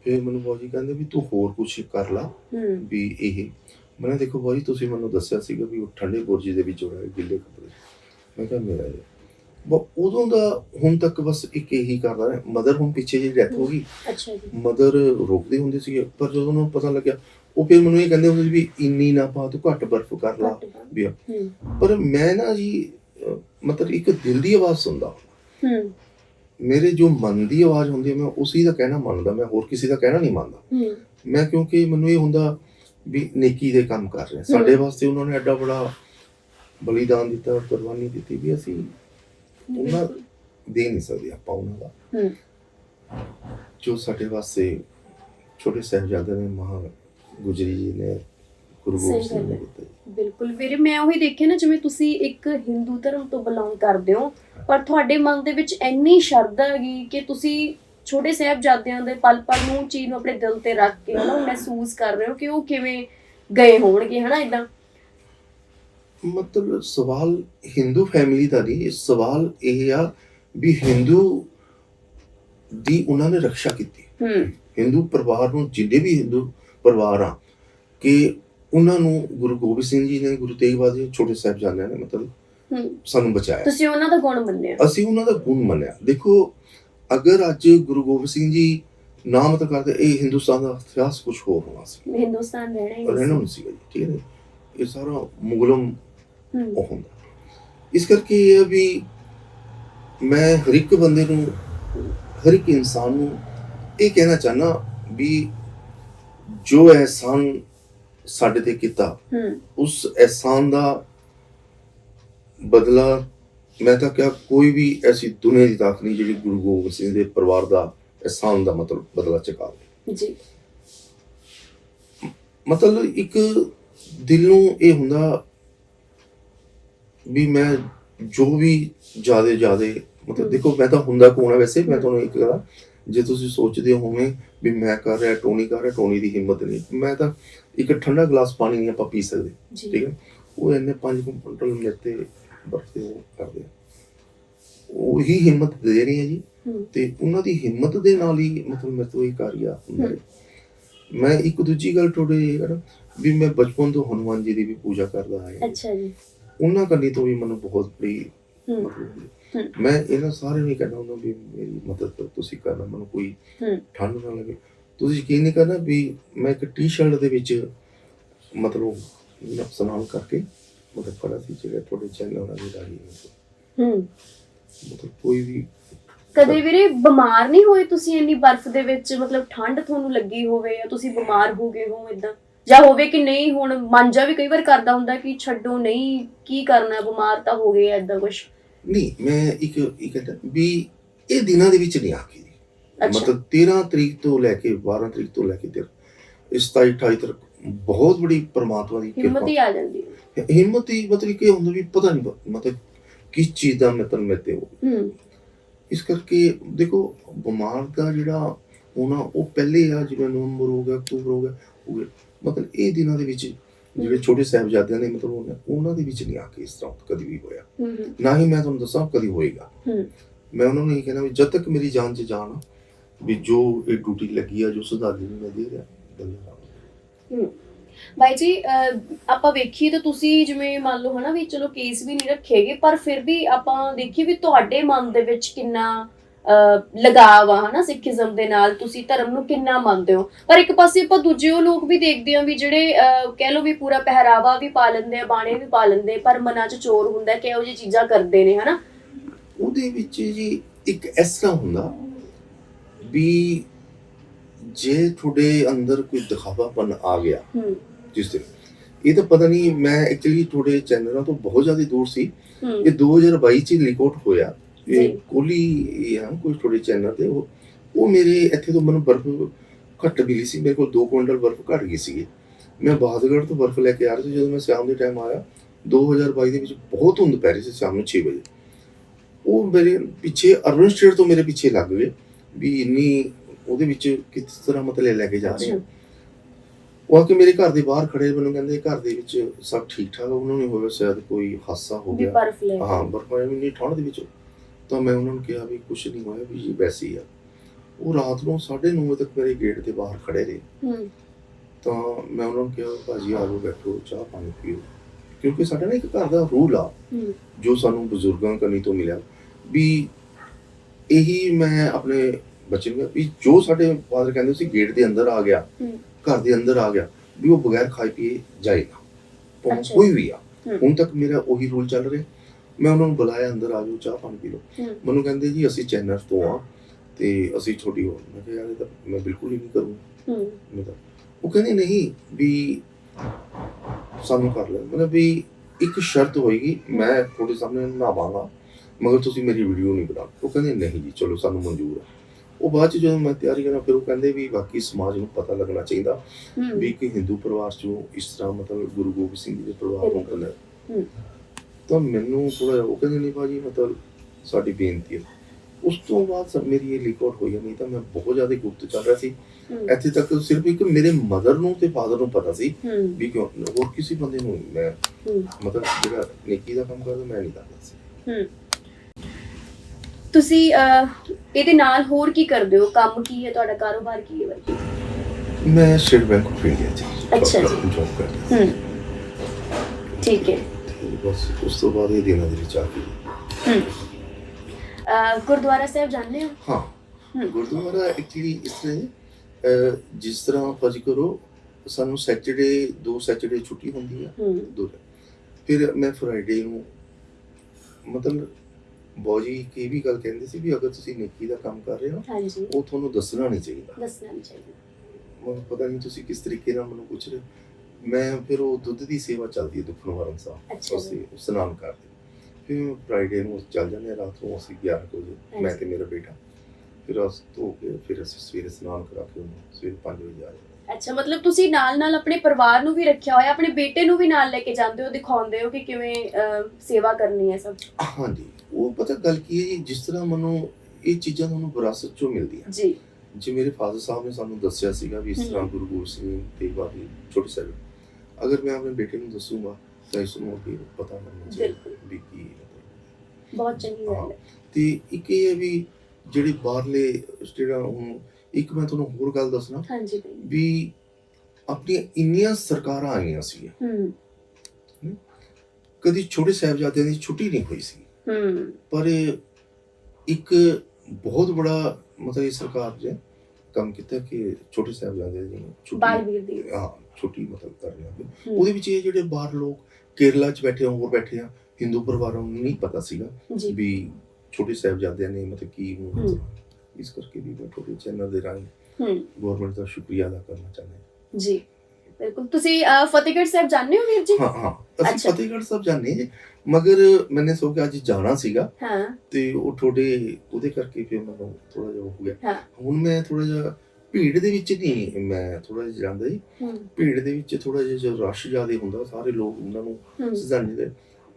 ਫਿਰ ਮੈਨੂੰ ਬੌਜੀ ਕਹਿੰਦੇ ਵੀ ਤੂੰ ਹੋਰ ਕੁਝ ਕਰ ਲਾ ਵੀ ਇਹ। ਮੈਂ ਦੇਖੋ ਬੌਜੀ ਤੁਸੀਂ ਮੈਨੂੰ ਦੱਸਿਆ ਸੀਗਾ ਵੀ ਉਹ ਠੰਡੇ ਬੁਰਜ ਦੇ ਵਿੱਚ ਹੋਇਆ ਗਿੱਲੇ ਕੱਪੜੇ। ਮੈਂ ਕਿਹਾ ਮੇਰਾ ਇਹ ਬਸ ਉਦੋਂ ਦਾ ਹੁਣ ਤੱਕ ਬਸ ਇੱਕ ਇਹੀ ਕਰਦਾ ਰਿਹਾ। ਮਦਰ ਹੁਣ ਪਿੱਛੇ ਜੀ ਡੈਥ ਹੋ ਗਈ। ਅੱਛਾ ਜੀ। ਮਦਰ ਰੋਕਦੇ ਹੁੰਦੇ ਸੀਗੇ ਪਰ ਜਦੋਂ ਉਹਨਾਂ ਪਤਾ ਲੱਗਿਆ ਉਹ ਫਿਰ ਮੈਨੂੰ ਇਹ ਕਹਿੰਦੇ ਹੁੰਦੇ ਸੀ ਵੀ ਇੰਨੀ ਨਾ ਪਾ ਤੂੰ ਘੱਟ ਬਰਫ਼ ਕਰ ਲਾ। ਵੀ ਪਰ ਮੈਂ ਨਾ ਜੀ ਮਤਲਬ ਇੱਕ ਦਿਲ ਦੀ ਆਵਾਜ਼ ਸੁਣਦਾ ਹੂੰ। ਮੇਰੇ ਜੋ ਮਨ ਦੀ ਆਵਾਜ਼ ਹੁੰਦੀ ਹੈ ਮੈਂ ਉਸੇ ਦਾ ਕਹਿਣਾ ਮੰਨਦਾ ਮੈਂ ਹੋਰ ਕਿਸੇ ਦਾ ਕਹਿਣਾ ਨਹੀਂ ਮੰਨਦਾ। ਮੈਂ ਕਿਉਂਕਿ ਮੈਨੂੰ ਇਹ ਹੁੰਦਾ ਵੀ ਨੇਕੀ ਦੇ ਕੰਮ ਕਰ ਰਹੇ। ਸਾਡੇ ਵਾਸਤੇ ਉਹਨਾਂ ਨੇ ਐਡਾ ਬੜਾ ਬਲੀਦਾਨ ਦਿੱਤਾ ਕੁਰਬਾਨੀ ਦਿੱਤੀ ਵੀ ਅਸੀਂ ਉਹਨਾਂ। ਦੇ ਨਹੀਂ ਸਕਦੇ ਆਪਾਂ ਉਹਨਾਂ ਦਾ। ਜੋ ਸਾਡੇ ਵਾਸਤੇ ਛੋਟੇ ਸਾਹਿਬਜ਼ਾਦੇ ਨੇ ਮਹਾ ਗੁਜਰੀ ਜੀ ਨੇ ਗੁਰੂ ਗੋਬਿੰਦ ਸਹੀ ਸਿੰਘ ਗੱਲ ਨੇ ਹੈ। ਦਿੱਤਾ ਜੀ। ਬਿਲਕੁਲ। ਵੀਰੇ ਮੈਂ ਉਹੀ ਦੇਖਿਆ ਨਾ ਜਿਵੇਂ ਤੁਸੀਂ ਇੱਕ ਹਿੰਦੂ ਧਰਮ ਤੋਂ ਬਿਲੋਂਗ ਕਰਦੇ ਹੋ ਪਰ ਤੁਹਾਡੇ ਮਨ ਦੇ ਵਿੱਚ ਇੰਨੀ ਸ਼ਰਧਾ ਹੈਗੀ ਕਿ ਤੁਸੀਂ ਛੋਟੇ ਸਾਹਿਬਜ਼ਾਦਿਆਂ ਦੇ ਪਲ ਪਲ ਨੂੰ ਚੀਜ਼ ਨੂੰ ਆਪਣੇ ਦਿਲ ਤੇ ਰੱਖ ਕੇ ਹਨਾ ਉਹ ਮਹਿਸੂਸ ਕਰ ਰਹੇ ਹੋ ਕਿ ਉਹ ਕਿਵੇਂ ਗਏ ਹੋਣਗੇ ਹਨਾ ਇਦਾਂ ਮਤਲਬ ਸਵਾਲ ਹਿੰਦੂ ਫੈਮਿਲੀ ਦਾ ਨਹੀਂ ਇਹ ਸਵਾਲ ਇਹ ਆ ਵੀ ਹਿੰਦੂ ਦੀ ਉਹਨਾਂ ਨੇ ਰੱਖਿਆ ਕੀਤੀ। ਹੂੰ। ਹਿੰਦੂ ਪਰਿਵਾਰ ਨੂੰ ਜਿੰਨੇ ਵੀ ਹਿੰਦੂ ਪਰਿਵਾਰ ਆ ਕਿ ਉਹਨਾਂ ਨੂੰ ਗੁਰੂ ਗੋਬਿੰਦ ਸਿੰਘ ਜੀ ਨੇ ਗੁਰੂ ਤੇਗ ਬਹਾਦਰ ਜੀ ਛੋਟੇ ਸਾਹਿਬਜ਼ਾਦਿਆਂ ਨੇ ਮਤਲਬ ਸਾਨੂੰ ਬਚਾਇਆ। ਤੁਸੀਂ ਉਹਨਾਂ ਦਾ ਗੁਣ ਮੰਨਿਆ? ਅਸੀਂ ਉਹਨਾਂ ਦਾ ਗੁਣ ਮੰਨਿਆ। ਦੇਖੋ ਅਗਰ ਅੱਜ ਗੁਰੂ ਗੋਬਿੰਦ ਸਿੰਘ ਜੀ ਨਾ ਮਤਲਬ ਕਰਦੇ ਇਹ ਹਿੰਦੁਸਤਾਨ ਦਾ ਇਤਿਹਾਸ ਕੁਝ ਹੋਰ ਹੋਣਾ ਸੀ। ਹਿੰਦੁਸਤਾਨ ਰਹਿਣਾ ਹੀ ਰਹਿਣਾ ਨਹੀਂ ਜੀ ਠੀਕ ਹੈ? ਇਹ ਸਾਰਾ ਮੁਗਲਮ ਉਹ ਹੁੰਦਾ। ਇਸ ਕਰਕੇ ਇਹ ਹੈ ਵੀ ਮੈਂ ਹਰ ਇੱਕ ਬੰਦੇ ਨੂੰ ਹਰ ਇੱਕ ਇਨਸਾਨ ਨੂੰ ਇਹ ਕਹਿਣਾ ਚਾਹਨਾ ਵੀ ਜੋ ਅਹਿਸਾਨ ਸਾਡੇ ਤੇ ਕੀਤਾ ਉਸ ਅਹਿਸਾਨ ਦਾ ਬਦਲਾ ਮੈਂ ਤਾਂ ਕਿਹਾ ਕੋਈ ਵੀ ਐਸੀ ਦੁਨੀਆ ਦੀ ਤਾਕਤ ਨਹੀਂ ਜਿਹੜੀ ਗੁਰੂ ਗੋਬਿੰਦ ਸਿੰਘ ਦੇ ਪਰਿਵਾਰ ਦਾ ਅਹਿਸਾਨ ਦਾ ਮਤਲਬ ਬਦਲਾ ਚੁਕਾ ਜੀ। ਮਤਲਬ ਇੱਕ ਦਿਲ ਨੂੰ ਇਹ ਹੁੰਦਾ ਵੀ ਮੈਂ ਜੋ ਵੀ ਜਿਆਦੇ ਜਿਆਦੇ ਮਤਲਬ। ਦੇਖੋ ਮੈਂ ਤਾਂ ਹੁੰਦਾ ਕੌਣ ਵੈਸੇ? ਮੈਂ ਤੁਹਾਨੂੰ ਇੱਕ ਕਹਾਂ ਜੇ ਤੁਸੀਂ ਸੋਚਦੇ ਹੋਵੇਂ ਵੀ ਮੈਂ ਕਰ ਰਿਹਾ ਟੋਨੀ ਕਰ ਰਿਹਾ ਟੋਨੀ ਦੀ ਹਿੰਮਤ ਨਹੀਂ। ਮੈਂ ਤਾਂ ਇੱਕ ਠੰਡਾ ਗਲਾਸ ਪਾਣੀ ਨਹੀਂ ਆਪਾਂ ਪੀ ਸਕਦੇ। ਠੀਕ ਹੈ ਉਹ ਇੰਨੇ 5 ਕੁਇੰਟਲ ਮੇਰੇ ਤੇ ਵਰਤੇ ਕਰਦੇ ਉਹੀ ਹਿੰਮਤ ਦੇ ਰਹੇ ਆ ਜੀ। ਹੂੰ। ਤੇ ਉਹਨਾਂ ਦੀ ਹਿੰਮਤ ਦੇ ਨਾਲ ਹੀ ਮਤਲਬ ਮੇਰੇ ਤੋਂ ਇਹ ਕਾਰਿਆ ਹੁੰਦਾ ਹੈ। ਮੈਂ ਇੱਕ ਦੂਜੀ ਗੱਲ ਤੁਹਾਡੇ ਹੈ ਵੀ ਮੈਂ ਬਚਪਨ ਤੋਂ ਹਨੂਮਾਨ ਜੀ ਦੀ ਵੀ ਪੂਜਾ ਕਰਦਾ ਆਇਆ। ਅੱਛਾ ਜੀ। ਉਹਨਾਂ ਕੰਨੀ ਤੋਂ ਵੀ ਮੈਨੂੰ ਬਹੁਤ ਬੜੀ ਹੂੰ। ਮਤਲਬ। ਹੂੰ। ਮੈਂ ਇਹਨਾਂ ਸਾਰਿਆਂ ਨੂੰ ਕਹਿੰਦਾ ਹੁੰਦਾ ਵੀ ਮੇਰੀ ਮਦਦ ਤੁਸੀਂ ਕਰਨਾ ਮੈਨੂੰ ਕੋਈ ਠੰਡ ਨਾ ਲੱਗੇ। ਤੁਸੀਂ ਯਕੀਨ ਨਹੀਂ ਕਰਨਾ ਵੀ ਮੈਂ ਇੱਕ ਟੀ-ਸ਼ਰਟ ਦੇ ਵਿੱਚ ਮਤਲਬ ਨਾ ਸਨਾਨ ਕਰਕੇ ਮਤਲਬ ਖੜਾ ਸੀ ਜਿਹੜਾ ਤੁਹਾਡੇ ਚੈਨਲ ਉਹਨਾਂ ਦੀ ਰਾਹੀ ਹੂੰ। ਮਤਲਬ ਕੋਈ ਵੀ ਕਦੇ ਵੀਰੇ ਬਿਮਾਰ ਨਹੀਂ ਹੋਏ ਤੁਸੀਂ ਇੰਨੀ ਬਰਫ਼ ਦੇ ਵਿੱਚ? ਮਤਲਬ ਠੰਡ ਤੁਹਾਨੂੰ ਲੱਗੀ ਹੋਵੇ ਜਾਂ ਤੁਸੀਂ ਬਿਮਾਰ ਹੋ ਗਏ ਹੋ ਇਦਾਂ ਜਾਂ ਹੋਵੇ ਕਿ ਨਹੀਂ ਹੁਣ ਮਨ ਜਾ ਵੀ ਕਈ ਵਾਰ ਕਰਦਾ ਹੁੰਦਾ ਕਿ ਛੱਡੋ ਨਹੀਂ ਕੀ ਕਰਨਾ ਬਿਮਾਰ ਤਾਂ ਹੋ ਗਏ ਐਦਾਂ ਕੁਝ ਨਹੀਂ ਮੈਂ ਇੱਕ ਇੱਕ ਵੀ ਇਹ ਦਿਨਾਂ ਦੇ ਵਿੱਚ ਨਹੀਂ ਆਖੀ ਮਤਲਬ 13 ਤਰੀਕ ਤੋਂ ਲੈ ਕੇ 12 ਤਰੀਕ ਤੋਂ ਲੈ ਕੇ ਤੇ ਇਸ 27 28 ਤੱਕ ਬਹੁਤ ਬੜੀ ਪ੍ਰਮਾਤਮਾ ਦੀ ਹਿੰਮਤ ਹੀ ਕਿਰਪਾ ਆ ਜਾਂਦੀ ਹੈ। ਹਿੰਮਤ ਹੀ ਮਤਲਬ ਕਿ ਹੁੰਦਾ ਵੀ ਪਤਾ ਨਹੀਂ ਮਤਲਬ ਕਿਸ ਚੀਜ਼ ਦਾ ਮਤਲਬ ਮੇਤੇ ਹੋ। ਹੂੰ। ਇਸ ਕਰਕੇ ਦੇਖੋ ਬਿਮਾਰ ਦਾ ਜਿਹੜਾ ਹੋਣਾ ਉਹ ਪਹਿਲੇ ਆ ਜਿਵੇਂ ਨਵੰਬਰ ਹੋ ਗਿਆ ਅਕਤੂਬਰ ਹੋ ਗਿਆ। ਮਤਲਬ ਇਹ ਦਿਨਾਂ ਦੇ ਵਿੱਚ ਜਿਹੜੇ ਛੋਟੇ ਸਾਹਿਬਜ਼ਾਦਿਆਂ ਦੇ ਮਤਲਬ ਉਹਨਾਂ- ਉਹਨਾਂ ਦੇ ਵਿੱਚ ਨਹੀਂ ਆ ਕੇ ਇਸ ਤਰ੍ਹਾਂ ਕਦੀ ਵੀ ਹੋਇਆ। ਨਾ ਹੀ ਮੈਂ ਤੁਹਾਨੂੰ ਦੱਸਾਂ ਕਦੀ ਹੋਏਗਾ। ਮੈਂ ਉਹਨਾਂ ਨੂੰ ਇਹ ਕਹਿਣਾ ਵੀ ਜਦ ਤੱਕ ਮੇਰੀ ਜਾਨ 'ਚ ਜਾਨ ਆ, ਵੀ ਜੋ ਇਹ ਡਿਊਟੀ ਲੱਗੀ ਆ ਜੋ ਸੁਧਾਰ ਦੀ ਮੈਂ ਦੇ ਰਿਹਾ ਰਹਾਂਗਾ। ਭਾਈ ਜੀ ਆਪਾਂ ਵੇਖੀਏ ਤਾਂ ਤੁਸੀਂ ਜਿਵੇਂ ਮੰਨ ਲਓ ਹਨਾ ਵੀ ਚਲੋ ਕੇਸ ਵੀ ਨਹੀਂ ਰੱਖੇਗੇ ਪਰ ਫਿਰ ਵੀ ਆਪਾਂ ਦੇਖੀਏ ਵੀ ਤੁਹਾਡੇ ਮਨ ਦੇ ਵਿੱਚ ਕਿੰਨਾ ਲਗਾਵ ਆ ਹਨਾ ਸਿੱਖੀਜ਼ਮ ਦੇ ਨਾਲ ਤੁਸੀਂ ਧਰਮ ਨੂੰ ਕਿੰਨਾ ਮੰਨਦੇ ਹੋ? ਪਰ ਇੱਕ ਪਾਸੇ ਆਪਾਂ ਦੂਜੇ ਉਹ ਲੋਕ ਵੀ ਦੇਖਦੇ ਹਾਂ ਵੀ ਜਿਹੜੇ ਕਹਿ ਲਓ ਵੀ ਪੂਰਾ ਪਹਿਰਾਵਾ ਵੀ ਪਾ ਲੈਂਦੇ ਆ ਬਾਣੇ ਵੀ ਪਾ ਲੈਂਦੇ ਪਰ ਮਨਾਂ 'ਚ ਚੋਰ ਹੁੰਦਾ ਕਿ ਇਹੋ ਜਿਹੀ ਚੀਜ਼ਾਂ ਕਰਦੇ ਨੇ ਹਨਾ? ਉਹਦੇ ਵਿੱਚ ਜੀ ਇੱਕ ਇਸ ਤਰ੍ਹਾਂ ਹੁੰਦਾ ਵੀ ਜੇ ਤੁਹਾਡੇ ਅੰਦਰ ਕੋਈ ਦਿਖਾਵਾਪਨ ਆ ਗਿਆ ਹੂੰ। ਜਿਸ ਤੇ ਇਹ ਤਾਂ ਪਤਾ ਨਹੀਂ ਮੈਂ ਐਕਚੁਅਲੀ ਤੁਹਾਡੇ ਚੈਨਲਾਂ ਤੋਂ ਬਹੁਤ ਜ਼ਿਆਦਾ ਦੂਰ ਸੀ। ਇਹ 2022 ਚ ਰਿਕਾਰਡ ਹੋਇਆ। ਜੀ। ਇਹ ਕੋਲੀ ਆ ਕੋਈ ਤੁਹਾਡੇ ਚੈਨਲ ਤੇ ਉਹ ਉਹ ਮੇਰੇ ਇੱਥੇ ਤੋਂ ਮੈਨੂੰ ਬਰਫ਼ ਘੱਟ ਮਿਲੀ ਸੀ। ਮੇਰੇ ਕੋਲ 2 ਕੁਇੰਟਲ ਬਰਫ਼ ਘੱਟ ਗਈ ਸੀ ਮੈਂ ਬਹਾਦਗੜ੍ਹ ਤੋਂ ਬਰਫ਼ ਲੈ ਕੇ ਆ ਰਿਹਾ ਸੀ। ਜਦੋਂ ਮੈਂ ਸ਼ਾਮ ਦੇ ਟਾਈਮ ਆਇਆ 2022 ਦੇ ਵਿੱਚ ਬਹੁਤ ਧੁੰਦ ਪੈ ਰਹੀ ਸੀ ਸ਼ਾਮ ਨੂੰ 6 ਵਜੇ। ਉਹ ਮੇਰੇ ਪਿੱਛੇ ਅਰਬਨ ਸਟੇਟ ਤੋਂ ਮੇਰੇ ਪਿੱਛੇ ਲੱਗ ਗਏ ਵੀ ਇੰਨੀ ਉਹਦੇ ਵਿੱਚ ਕਿਸ ਤਰ੍ਹਾਂ ਮਤਲਬ ਲੈ ਕੇ ਜਾ ਰਹੇ ਆ। ਉਹ ਆ ਕੇ ਮੇਰੇ ਘਰ ਦੇ ਬਾਹਰ ਖੜੇ ਮੈਨੂੰ ਕਹਿੰਦੇ ਘਰ ਦੇ ਵਿੱਚ ਸਭ ਠੀਕ ਠਾਕ ਉਹਨਾਂ ਨੂੰ ਹੋਇਆ ਸ਼ਾਇਦ ਕੋਈ ਹਾਦਸਾ ਹੋ ਗਿਆ। ਹਾਂ ਬਰਫਾਂ ਵੀ ਨਹੀਂ ਠੰਡ ਦੇ ਵਿੱਚ ਤਾਂ ਮੈਂ ਉਹਨਾਂ ਨੂੰ ਕਿਹਾ ਵੀ ਕੁਝ ਨਹੀਂ ਹੋਇਆ ਵੀ ਜੀ ਵੈਸੇ ਹੀ ਆ। ਉਹ ਰਾਤ ਨੂੰ 9:30 ਵਜੇ ਤੱਕ ਮੇਰੇ ਗੇਟ ਦੇ ਬਾਹਰ ਖੜੇ ਰਹੇ। ਹੂੰ। ਤਾਂ ਮੈਂ ਉਹਨਾਂ ਨੂੰ ਕਿਹਾ ਭਾਜੀ ਆ ਜਾਓ ਬੈਠੋ ਚਾਹ ਪਾਣੀ ਪੀਓ। ਕਿਉਂਕਿ ਸਾਡਾ ਨਾ ਇੱਕ ਘਰ ਦਾ ਰੂਲ ਆ ਜੋ ਸਾਨੂੰ ਬਜ਼ੁਰਗਾਂ ਕਨੀ ਤੋਂ ਮਿਲਿਆ ਵੀ ਇਹੀ ਮੈਂ ਆਪਣੇ ਬੱਚੇ ਨੂੰ ਕਿਹਾ ਵੀ ਜੋ ਸਾਡੇ ਫਾਦਰ ਕਹਿੰਦੇ ਸੀ ਗੇਟ ਦੇ ਅੰਦਰ ਆ ਗਿਆ। ਘਰ ਦੇ ਅੰਦਰ ਆ ਗਿਆ ਵੀ ਉਹ ਬਗੈਰ ਖਾਏ ਪੀਏ ਜਾਏਗਾ। ਕੋਈ ਵੀ ਆ। ਹੁਣ ਤੱਕ ਮੇਰਾ ਉਹੀ ਰੂਲ ਚੱਲ ਰਿਹਾ। ਮੈਂ ਉਹਨਾਂ ਨੂੰ ਬੁਲਾਇਆ ਅੰਦਰ ਆ ਜਾਓ ਚਾਹ ਪਾਣੀ ਪੀ ਲਓ। ਮੈਨੂੰ ਕਹਿੰਦੇ ਜੀ ਅਸੀਂ ਚੈਨਲ ਤੋਂ ਆ ਤੇ ਅਸੀਂ ਛੋਟੀ ਹੋ ਮੈਂ ਕਿਹਾ ਯਾਰ ਇਹ ਤਾਂ ਮੈਂ ਬਿਲਕੁਲ ਹੀ ਨਹੀਂ ਕਰੂੰ। ਹੂੰ। ਮੈਂ ਤਾਂ ਉਹ ਕਹਿੰਦੇ ਨਹੀਂ ਵੀ ਸਾਨੂੰ ਕਰ ਲੈ। ਮਤਲਬ ਵੀ ਇੱਕ ਸ਼ਰਤ ਹੋਏਗੀ ਮੈਂ ਤੁਹਾਡੇ ਸਾਹਮਣੇ ਨਹਾਵਾਂਗਾ ਮਗਰ ਤੁਸੀਂ ਮੇਰੀ ਵੀਡੀਓ ਨਹੀਂ ਬਣਾ ਉਹ ਕਹਿੰਦੇ ਨਹੀਂ ਜੀ ਚਲੋ ਸਾਨੂੰ ਮਨਜ਼ੂਰ ਹੈ ਉਹ ਬਾਅਦ ਚ ਜਦੋਂ ਮੈਂ ਤਿਆਰੀ ਕਰਾਂ ਫਿਰ ਉਹ ਕਹਿੰਦੇ ਵੀ ਬਾਕੀ ਸਮਾਜ ਨੂੰ ਪਤਾ ਲੱਗਣਾ ਚਾਹੀਦਾ ਵੀ ਕਿ ਹਿੰਦੂ ਪਰਿਵਾਰ ਚੋਂ ਇਸ ਤਰ੍ਹਾਂ ਮਤਲਬ ਗੁਰੂ ਗੋਬਿੰਦ ਸਿੰਘ ਜੀ ਦੇ ਪਰਿਵਾਰ ਨੂੰ ਕਹਿੰਦਾ ਹੂੰ। ਤਾਂ ਮੈਨੂੰ ਥੋੜਾ ਉਹ ਕਹਿੰਦੇ ਨਹੀਂ ਭਾਜੀ ਮਤਲਬ ਸਾਡੀ ਬੇਨਤੀ ਹੈ। ਉਸ ਤੋਂ ਬਾਅਦ ਸਭ ਮੇਰੀ ਇਹ ਰਿਕਾਰਡ ਹੋਈ ਨਹੀਂ ਤਾਂ ਮੈਂ ਬਹੁਤ ਜ਼ਿਆਦਾ ਗੁਪਤ ਚੱਲ ਰਿਹਾ ਸੀ। ਇੱਥੇ ਤੱਕ ਸਿਰਫ ਇੱਕ ਮੇਰੇ ਮਦਰ ਨੂੰ ਤੇ ਫਾਦਰ ਨੂੰ ਪਤਾ ਸੀ ਵੀ ਕਿਉਂ ਹੋਰ ਕਿਸੇ ਬੰਦੇ ਨੂੰ। ਮੈਂ ਮਤਲਬ ਜਿਹੜਾ ਨੇਕੀ ਦਾ ਕੰਮ ਕਰਦਾ ਮੈਂ ਨਹੀਂ ਕਰਦਾ ਸੀ। ਤੁਸੀਂ ਇਹਦੇ ਨਾਲ ਹੋਰ ਕੀ ਕਰਦੇ ਹੋ? ਕੰਮ ਕੀ ਹੈ ਤੁਹਾਡਾ? ਕਾਰੋਬਾਰ ਕੀ ਹੈ ਵਰਗੀ ਮੈਂ ਸਟੇਟ ਬੈਂਕ ਆਫ ਇੰਡੀਆ ਚ ਅੱਛਾ ਜੀ। ਜੌਬ ਕਰਦਾ ਹੂੰ। ਠੀਕ ਹੈ। ਬਸ ਉਸ ਤੋਂ ਬਾਅਦ ਇਹ ਦਿਨਾਂ ਦੇ ਵਿੱਚ ਆ ਗਈ ਹੂੰ। ਅਹ, ਗੁਰਦੁਆਰਾ ਸਾਹਿਬ ਜਾਂਦੇ ਹੋ? ਹਾਂ। ਹਮ। ਗੁਰਦੁਆਰਾ ਐਕਚੁਅਲੀ ਇਸ ਤਰ੍ਹਾਂ ਹੈ, ਅਹ, ਜਿਸ ਤਰ੍ਹਾਂ ਫਰਜ਼ ਕਰੋ ਸਾਨੂੰ ਸੈਟਰਡੇ ਦੋ ਸੈਟਰਡੇ ਛੁੱਟੀ ਹੁੰਦੀ ਹੈ ਹੂੰ। ਦੋ। ਫਿਰ ਮੈਂ ਫਰਾਈਡੇ ਨੂੰ ਮਤਲਬ ਬੌਜੀ ਕੀ ਵੀ ਗੱਲ ਕਹਿੰਦੇ ਸੀ ਵੀ ਅਗਰ ਤੁਸੀਂ ਨੇਕੀ ਦਾ ਕੰਮ ਕਰ ਰਹੇ ਹੋ ਹਾਂਜੀ। ਉਹ ਤੁਹਾਨੂੰ ਦੱਸਣਾ ਨਹੀਂ ਚਾਹੀਦਾ। ਦੱਸਣਾ ਨਹੀਂ ਚਾਹੀਦਾ। ਮੈਨੂੰ ਪਤਾ ਨਹੀਂ ਤੁਸੀਂ ਕਿਸ ਤਰੀਕੇ ਨਾਲ ਮੈਨੂੰ ਪੁੱਛ ਰਹੇ ਹੋ। ਮੈਂ ਫਿਰ ਉਹ ਦੁੱਧ ਦੀ ਸੇਵਾ ਚੱਲਦੀ ਹੈ ਦੁੱਖ ਨਿਵਾਰਨ ਸਾਹਿਬ ਅਸੀਂ ਇਸ਼ਨਾਨ ਕਰਦੇ ਫਿਰ ਫਰਾਈਡੇ ਨੂੰ ਚੱਲ ਜਾਂਦੇ ਰਾਤ ਨੂੰ ਅਸੀਂ 11 ਕੁ ਵਜੇ ਮੈਂ ਤੇ ਮੇਰਾ ਬੇਟਾ। ਫਿਰ ਅਸ ਧੋ ਕੇ ਫਿਰ ਅਸੀਂ ਸਵੇਰੇ ਇਸ਼ਨਾਨ ਕਰਾ ਕੇ ਉਹਨੂੰ ਸਵੇਰੇ 5 ਵਜੇ ਆ ਜਾਂਦੇ ਅੱਛਾ ਮਤਲਬ ਤੁਸੀਂ ਨਾਲ ਨਾਲ ਆਪਣੇ ਪਰਿਵਾਰ ਨੂੰ ਵੀ ਰੱਖਿਆ ਹੋਇਆ ਆਪਣੇ ਬੇਟੇ ਨੂੰ ਵੀ ਨਾਲ ਲੈ ਕੇ ਜਾਂਦੇ ਹੋ ਦਿਖਾਉਂਦੇ ਹੋ ਕਿ ਕਿਵੇਂ ਸੇਵਾ ਕਰਨੀ ਹੈ ਸਭ? ਹਾਂਜੀ। ਉਹ ਪਤਾ ਗੱਲ ਕੀ ਹੈ ਜੀ ਜਿਸ ਤਰ੍ਹਾਂ ਮੈਨੂੰ ਇਹ ਚੀਜ਼ਾਂ ਤੁਹਾਨੂੰ ਵਿਰਾਸਤ ਚੋਂ ਮਿਲਦੀਆਂ। ਜੀ। ਜੇ ਮੇਰੇ ਫਾਦਰ ਸਾਹਿਬ ਨੇ ਸਾਨੂੰ ਦੱਸਿਆ ਸੀਗਾ ਵੀ ਇਸ। ਤਰ੍ਹਾਂ ਗੁਰੂ ਗੋਬਿੰਦ ਸਿੰਘ ਤੇ ਬਾਬੀ ਛੋਟੇ ਸਾਹਿਬ ਅਗਰ ਮੈਂ ਆਪਣੇ ਬੇਟੇ ਨੂੰ ਦੱਸੂਗਾ ਤਾਂ ਇਸ ਨੂੰ ਅੱਗੇ ਪਤਾ ਲੱਗਣਾ ਚਾਹੀਦਾ ਵੀ ਕੀ ਬਹੁਤ ਚੰਗੀ ਗੱਲ ਹੈ। ਤੇ ਇੱਕ ਇਹ ਹੈ ਵੀ ਜਿਹੜੇ ਬਾਹਰਲੇ ਜਿਹੜਾ ਹੁਣ ਇੱਕ ਮੈਂ ਤੁਹਾਨੂੰ ਹੋਰ ਗੱਲ ਦੱਸਣਾ ਹਾਂਜੀ ਵੀ ਆਪਣੀਆਂ ਇੰਨੀਆਂ ਸਰਕਾਰਾਂ ਆਈਆਂ ਸੀ ਹੂੰ। ਕਦੀ ਛੋਟੇ ਸਾਹਿਬਜ਼ਾਦਿਆਂ ਦੀ ਛੁੱਟੀ ਨਹੀਂ ਹੋਈ ਸੀ। ਹੂੰ। ਪਰ ਇੱਕ ਬਹੁਤ ਬੜਾ ਮਤਲਬ ਇਹ ਸਰਕਾਰ ਨੇ ਕੰਮ ਕੀਤਾ ਕਿ ਛੋਟੇ ਸਾਹਿਬਜ਼ਾਦਿਆਂ ਦੀ ਛੁੱਟੀ ਬਾਲਵੀਰ ਦੀ। ਹਾਂ ਛੁੱਟੀ ਮਤਲਬ ਕਰ ਰਹੇ ਹਾਂ। ਉਹਦੇ ਵਿੱਚ ਇਹ ਜਿਹੜੇ ਬਾਹਰ ਲੋਕ ਕੇਰਲਾ 'ਚ ਬੈਠੇ ਹੋਰ ਬੈਠੇ ਆ ਹਿੰਦੂ ਪਰਿਵਾਰਾਂ ਨੂੰ ਨਹੀਂ ਪਤਾ ਸੀਗਾ ਜੀ। ਵੀ ਛੋਟੇ ਸਾਹਿਬਜ਼ਾਦਿਆਂ ਨੇ ਮਤਲਬ ਕੀ ਇਸ ਕਰਕੇ ਵੀ ਮੈਂ ਤੁਹਾਡੇ ਚੈਨਲ ਦੇ ਰਾਹੀਂ ਗਵਰਨਮੈਂਟ ਦਾ ਸ਼ੁਕਰੀਆ ਅਦਾ ਕਰਨਾ ਚਾਹੁੰਦਾ ਜੀ। ਬਿਲਕੁਲ। ਤੁਸੀਂ ਫਤਿਹਗੜ੍ਹ ਸਾਹਿਬ ਜਾਂਦੇ ਹੋ ਵੀਰ ਜੀ? ਹਾਂ ਹਾਂ। ਅਸੀਂ। ਫਤਿਹਗੜ੍ਹ ਸਾਹਿਬ ਜਾਂਦੇ ਜੀ। ਮਗਰ ਮੈਨੇ ਸੋ ਕਿ ਅੱਜ ਜਾਣਾ ਸੀਗਾ। ਹਾਂ। ਤੇ ਉਹ ਤੁਹਾਡੇ ਉਹਦੇ ਕਰਕੇ ਫਿਰ ਮੈਨੂੰ ਥੋੜਾ ਜਿਹਾ ਹੋ ਗਿਆ। ਹਾਂ। ਹੁਣ ਮੈਂ ਥੋੜਾ ਜਿਹਾ ਭੀੜ ਦੇ ਵਿੱਚ ਨਹੀਂ ਮੈਂ ਥੋੜਾ ਜਿਹਾ ਜਾਂਦਾ ਜੀ। ਭੀੜ ਦੇ ਵਿੱਚ ਥੋੜਾ ਜਿਹਾ ਜੋ ਰਸ਼ ਜ਼ਿਆਦਾ ਹੁੰਦਾ ਸਾਰੇ ਲੋਕ ਉਹਨਾਂ ਨੂੰ ਹੂੰ। ਸਜਾਣੇ ਦੇ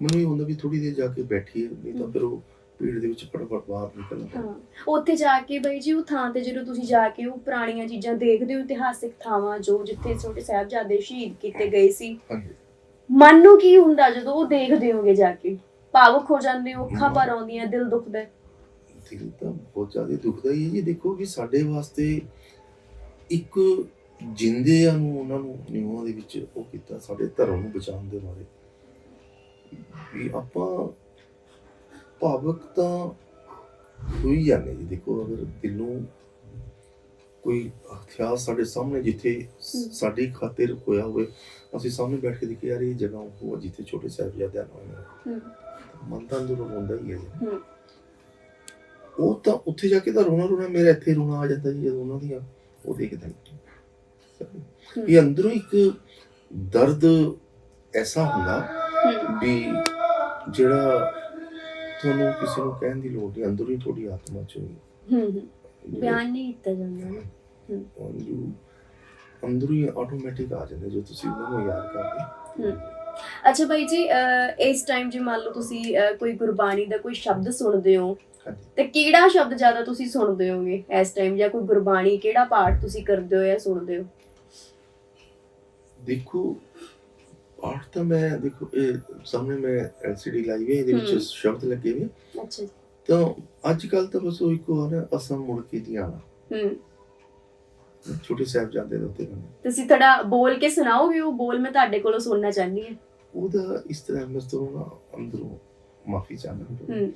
ਮੈਨੂੰ ਇਹ ਹੁੰਦਾ ਵੀ ਥੋੜੀ ਦੇਰ ਜਾ ਕੇ ਬੈਠੀਏ ਨਹੀਂ ਤਾਂ ਫਿਰ ਉਹ ਭੀੜ ਦੇ ਵਿੱਚ ਫਟਾਫਟ ਬਾਹਰ ਨਿਕਲਣਾ ਪੈਂਦਾ। ਹਾਂ। ਉੱਥੇ ਜਾ ਕੇ ਬਈ ਜੀ ਉਹ ਥਾਂ ਤੇ ਜਦੋਂ ਤੁਸੀਂ ਜਾ ਕੇ ਉਹ ਪੁਰਾਣੀਆਂ ਚੀਜ਼ਾਂ ਦੇਖਦੇ ਹੋ ਇਤਿਹਾਸਿਕ ਥਾਵਾਂ ਜੋ ਜਿੱਥੇ ਛੋਟੇ ਸਾਹਿਬਜ਼ਾਦੇ ਸ਼ਹੀਦ ਕੀਤੇ ਗਏ ਸੀ। ਹਾਂਜੀ। ਮਨ ਨੂੰ ਕੀ ਹੁੰਦਾ ਜਦੋਂ ਉਹ ਦੇਖਦੇ ਹੋਗੇ ਜਾ ਕੇ? ਭਾਵੁਕ ਹੋ ਜਾਂਦੇ ਹੋ ਅੱਖਾਂ ਭਰ ਆਉਂਦੀਆਂ ਦਿਲ ਦੁਖਦਾ ਹੈ। ਦਿਲ ਤਾਂ ਬਹੁਤ ਜ਼ਿਆਦਾ ਦੁਖਦਾ ਹੀ ਹੈ ਜੀ। ਦੇਖੋ ਵੀ ਸਾਡੇ ਵਾਸਤੇ ਇੱਕ ਜਿੰਦਿਆਂ ਨੂੰ ਉਹਨਾਂ ਨੂੰ ਨਿਊਆਂ ਦੇ ਵਿੱਚ ਉਹ ਕੀਤਾ ਸਾਡੇ ਧਰਮ ਨੂੰ ਬਚਾਉਣ ਦੇ ਬਾਰੇ। ਵੀ ਆਪਾਂ ਭਾਵਕ ਤਾਂ ਹੋਈ ਜਾਂਦੇ ਜੀ ਦੇਖੋ ਅਗਰ ਦਿਲੋਂ ਕੋਈ ਇਤਿਹਾਸ ਸਾਡੇ ਸਾਹਮਣੇ ਜਿੱਥੇ ਸਾਡੀ ਖਾਤਰ ਹੋਇਆ ਹੋਵੇ ਅਸੀਂ ਸਾਹਮਣੇ ਬੈਠ ਕੇ ਦੇਖੀਏ ਯਾਰ ਇਹ ਜਗ੍ਹਾ ਉਹ ਜਿੱਥੇ ਛੋਟੇ ਸਾਹਿਬਜ਼ਾਦਿਆਂ ਨੂੰ ਮਨ ਤਾਂ ਅੰਦਰੋਂ ਹੁੰਦਾ ਹੀ ਹੈ ਜੀ। ਉਹ ਤਾਂ ਉੱਥੇ ਜਾ ਕੇ ਤਾਂ ਰੋਣਾ ਰੋਣਾ ਮੇਰਾ ਇੱਥੇ ਰੋਣਾ ਆ ਜਾਂਦਾ ਜੀ ਜਦੋਂ ਉਹਨਾਂ ਦੀਆਂ ਉਹ ਦੇਖਦਾ ਹੂੰ। ਇਹ ਅੰਦਰੋਂ ਇੱਕ ਦਰਦ ਐਸਾ ਹੁੰਦਾ ਵੀ ਜਿਹੜਾ ਤੁਹਾਨੂੰ ਕਿਸੇ ਨੂੰ ਕਹਿਣ ਦੀ ਲੋੜ ਨਹੀਂ ਅੰਦਰੋਂ ਹੀ ਤੁਹਾਡੀ ਆਤਮਾ ਚ ਹੂੰ ਹੂੰ। ਬਿਆਨ ਨਹੀਂ ਕੀਤਾ ਜਾਂਦਾ ਨਾ। ਅੰਦਰੋਂ ਅੰਦਰੋਂ ਹੀ ਆਟੋਮੈਟਿਕ ਆ ਜਾਂਦੇ ਜੋ ਤੁਸੀਂ ਉਹਨਾਂ ਨੂੰ ਯਾਦ ਕਰਦੇ। ਹੂੰ। ਅੱਛਾ ਬਾਈ ਜੀ ਇਸ ਟਾਈਮ ਜੇ ਮੰਨ ਲਓ ਤੁਸੀਂ ਕੋਈ ਗੁਰਬਾਣੀ ਦਾ ਕੋਈ ਸ਼ਬਦ ਸੁਣਦੇ ਹੋ ਤੇ ਕਿਹੜਾ ਸ਼ਬਦ ਜ਼ਿਆਦਾ ਤੁਸੀਂ ਸੁਣਦੇ ਹੋਗੇ ਇਸ ਟਾਈਮ ਜਾਂ ਕੋਈ ਗੁਰਬਾਣੀ ਕਿਹੜਾ ਪਾਠ ਤੁਸੀਂ ਕਰਦੇ ਹੋ ਜਾਂ ਸੁਣਦੇ ਹੋ? ਦੇਖੋ ਪਾਠ ਤਾਂ ਮੈਂ ਦੇਖੋ ਇਹ ਸਾਹਮਣੇ ਮੈਂ ਐਲਸੀਡੀ ਲਾਈ ਹੋਈ ਇਹਦੇ ਵਿੱਚ। ਸ਼ਬਦ ਲੱਗੇ ਹੋਏ ਅੱਛਾ ਜੀ। ਤਾਂ ਅੱਜ ਕੱਲ ਤਾਂ ਬਸ ਉਹ ਇੱਕ ਹੈ ਅਸਮ ਮੁੜ ਕੇ ਦੀ ਆਣਾ ਹੂੰ। ਛੋਟੇ ਸਾਹਿਬ ਜਾਂਦੇ ਦੇ ਉੱਤੇ ਤੁਸੀਂ ਥੋੜਾ ਬੋਲ ਕੇ ਸੁਣਾਓਗੇ ਉਹ ਬੋਲ ਮੈਂ ਤੁਹਾਡੇ ਕੋਲੋਂ ਸੁਣਨਾ ਚਾਹਨੀ ਹਾਂ। ਉਹਦਾ ਇਸ ਤਰ੍ਹਾਂ ਮੈਂ ਤੋਂ ਅੰਦਰੋਂ ਮਾਫੀ ਚਾਹਨਾ ਹੂੰ।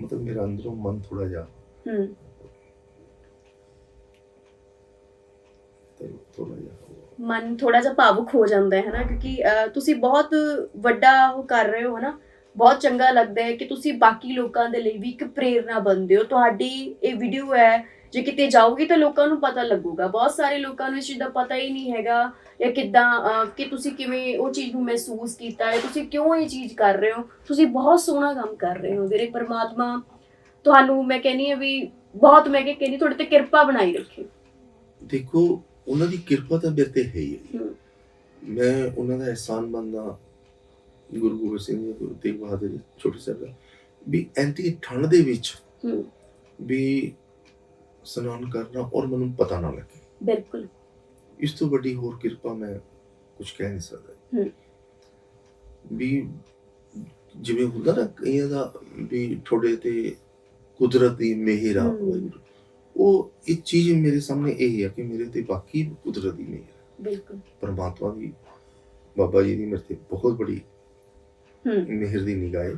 ਮਤਲਬ ਮੇਰਾ ਅੰਦਰੋਂ ਮਨ ਥੋੜਾ ਜਿਹਾ ਹੂੰ। ਤੇ ਥੋੜਾ ਉਹ- ਮਨ ਥੋੜਾ ਜਿਹਾ ਭਾਵੁਕ ਹੋ ਜਾਂਦਾ ਹੈ ਹਨਾ ਕਿਉਂਕਿ ਤੁਸੀਂ ਬਹੁਤ ਵੱਡਾ ਉਹ ਕਰ ਰਹੇ ਹੋ ਹਨਾ ਬਹੁਤ ਚੰਗਾ ਲੱਗਦਾ ਹੈ ਕਿ ਤੁਸੀਂ ਬਾਕੀ ਲੋਕਾਂ ਦੇ ਲਈ ਵੀ ਇੱਕ ਪ੍ਰੇਰਨਾ ਬਣਦੇ ਹੋ। ਤੁਹਾਡੀ ਇਹ ਵੀਡੀਓ ਹੈ, ਜੇ ਕਿਤੇ ਜਾਓਗੀ ਤਾਂ ਲੋਕਾਂ ਨੂੰ ਪਤਾ ਲੱਗੂਗਾ। ਬਹੁਤ ਸਾਰੇ ਲੋਕਾਂ ਨੂੰ ਇਸ ਚੀਜ਼ ਦਾ ਪਤਾ ਹੀ ਨਹੀਂ ਹੈਗਾ ਜਾਂ ਕਿਦਾਂ ਕਿ ਤੁਸੀਂ ਕਿਵੇਂ ਉਹ ਚੀਜ਼ ਨੂੰ ਮਹਿਸੂਸ ਕੀਤਾ ਹੈ। ਤੁਸੀਂ ਕਿਉਂ ਇਹ ਚੀਜ਼ ਕਰ ਰਹੇ ਹੋ? ਤੁਸੀਂ ਬਹੁਤ ਸੋਹਣਾ ਕੰਮ ਕਰ ਰਹੇ ਹੋ ਵੀਰੇ। ਪਰਮਾਤਮਾ ਤੁਹਾਨੂੰ ਮੈਂ ਕਹਿੰਨੀ ਆ ਵੀ ਬਹੁਤ, ਮੈਂ ਕਿ ਤੁਹਾਡੇ ਤੇ ਕਿਰਪਾ ਬਣਾਈ ਰੱਖੇ। ਦੇਖੋ ਉਹਨਾਂ ਦੀ ਕਿਰਪਾ ਤਾਂ ਮੇਰੇ ਤੇ ਹੈ ਹੀ। ਮੈਂ ਉਹਨਾਂ ਦਾ ਅਹਿਸਾਨ ਮੰਨਦਾ ਗੁਰੂ ਗੋਬਿੰਦ ਸਿੰਘ ਜੀ ਗੁਰੂ ਤੇਗ ਬਹਾਦਰ ਜੀ ਛੋਟੇ ਸਾਹਿਬ ਦਾ ਵੀ ਐਂਟੀ ਠੰਡ ਦੇ ਵਿੱਚ ਵੀ ਸਨਾਨ ਕਰਨਾ ਔਰ ਮੈਨੂੰ ਪਤਾ ਨਾ ਲੱਗੇ ਬਿਲਕੁਲ ਇਸ ਤੋਂ ਵੱਡੀ ਹੋਰ ਕਿਰਪਾ ਮੈਂ ਕੁਝ ਕਹਿ ਨਹੀਂ ਸਕਦਾ। ਵੀ ਜਿਵੇਂ ਹੁੰਦਾ ਨਾ ਕਈਆਂ ਦਾ ਵੀ ਤੁਹਾਡੇ ਤੇ ਕੁਦਰਤ ਦੀ ਮਿਹਰ ਆ। ਵਾਹਿਗੁਰੂ। ਉਹ ਇੱਕ ਚੀਜ਼ ਮੇਰੇ ਸਾਹਮਣੇ ਇਹ ਹੈ ਕਿ ਮੇਰੇ ਤੇ ਬਾਕੀ ਕੁਦਰਤ ਦੀ ਮਿਹਰ ਹੈ। ਬਿਲਕੁਲ। ਪਰਮਾਤਮਾ ਦੀ ਬਾਬਾ ਜੀ ਦੀ ਮੇਰੇ ਤੇ ਬਹੁਤ ਬੜੀ ਹੂੰ। ਮਿਹਰ ਦੀ ਨਿਗਾਹ ਹੈ।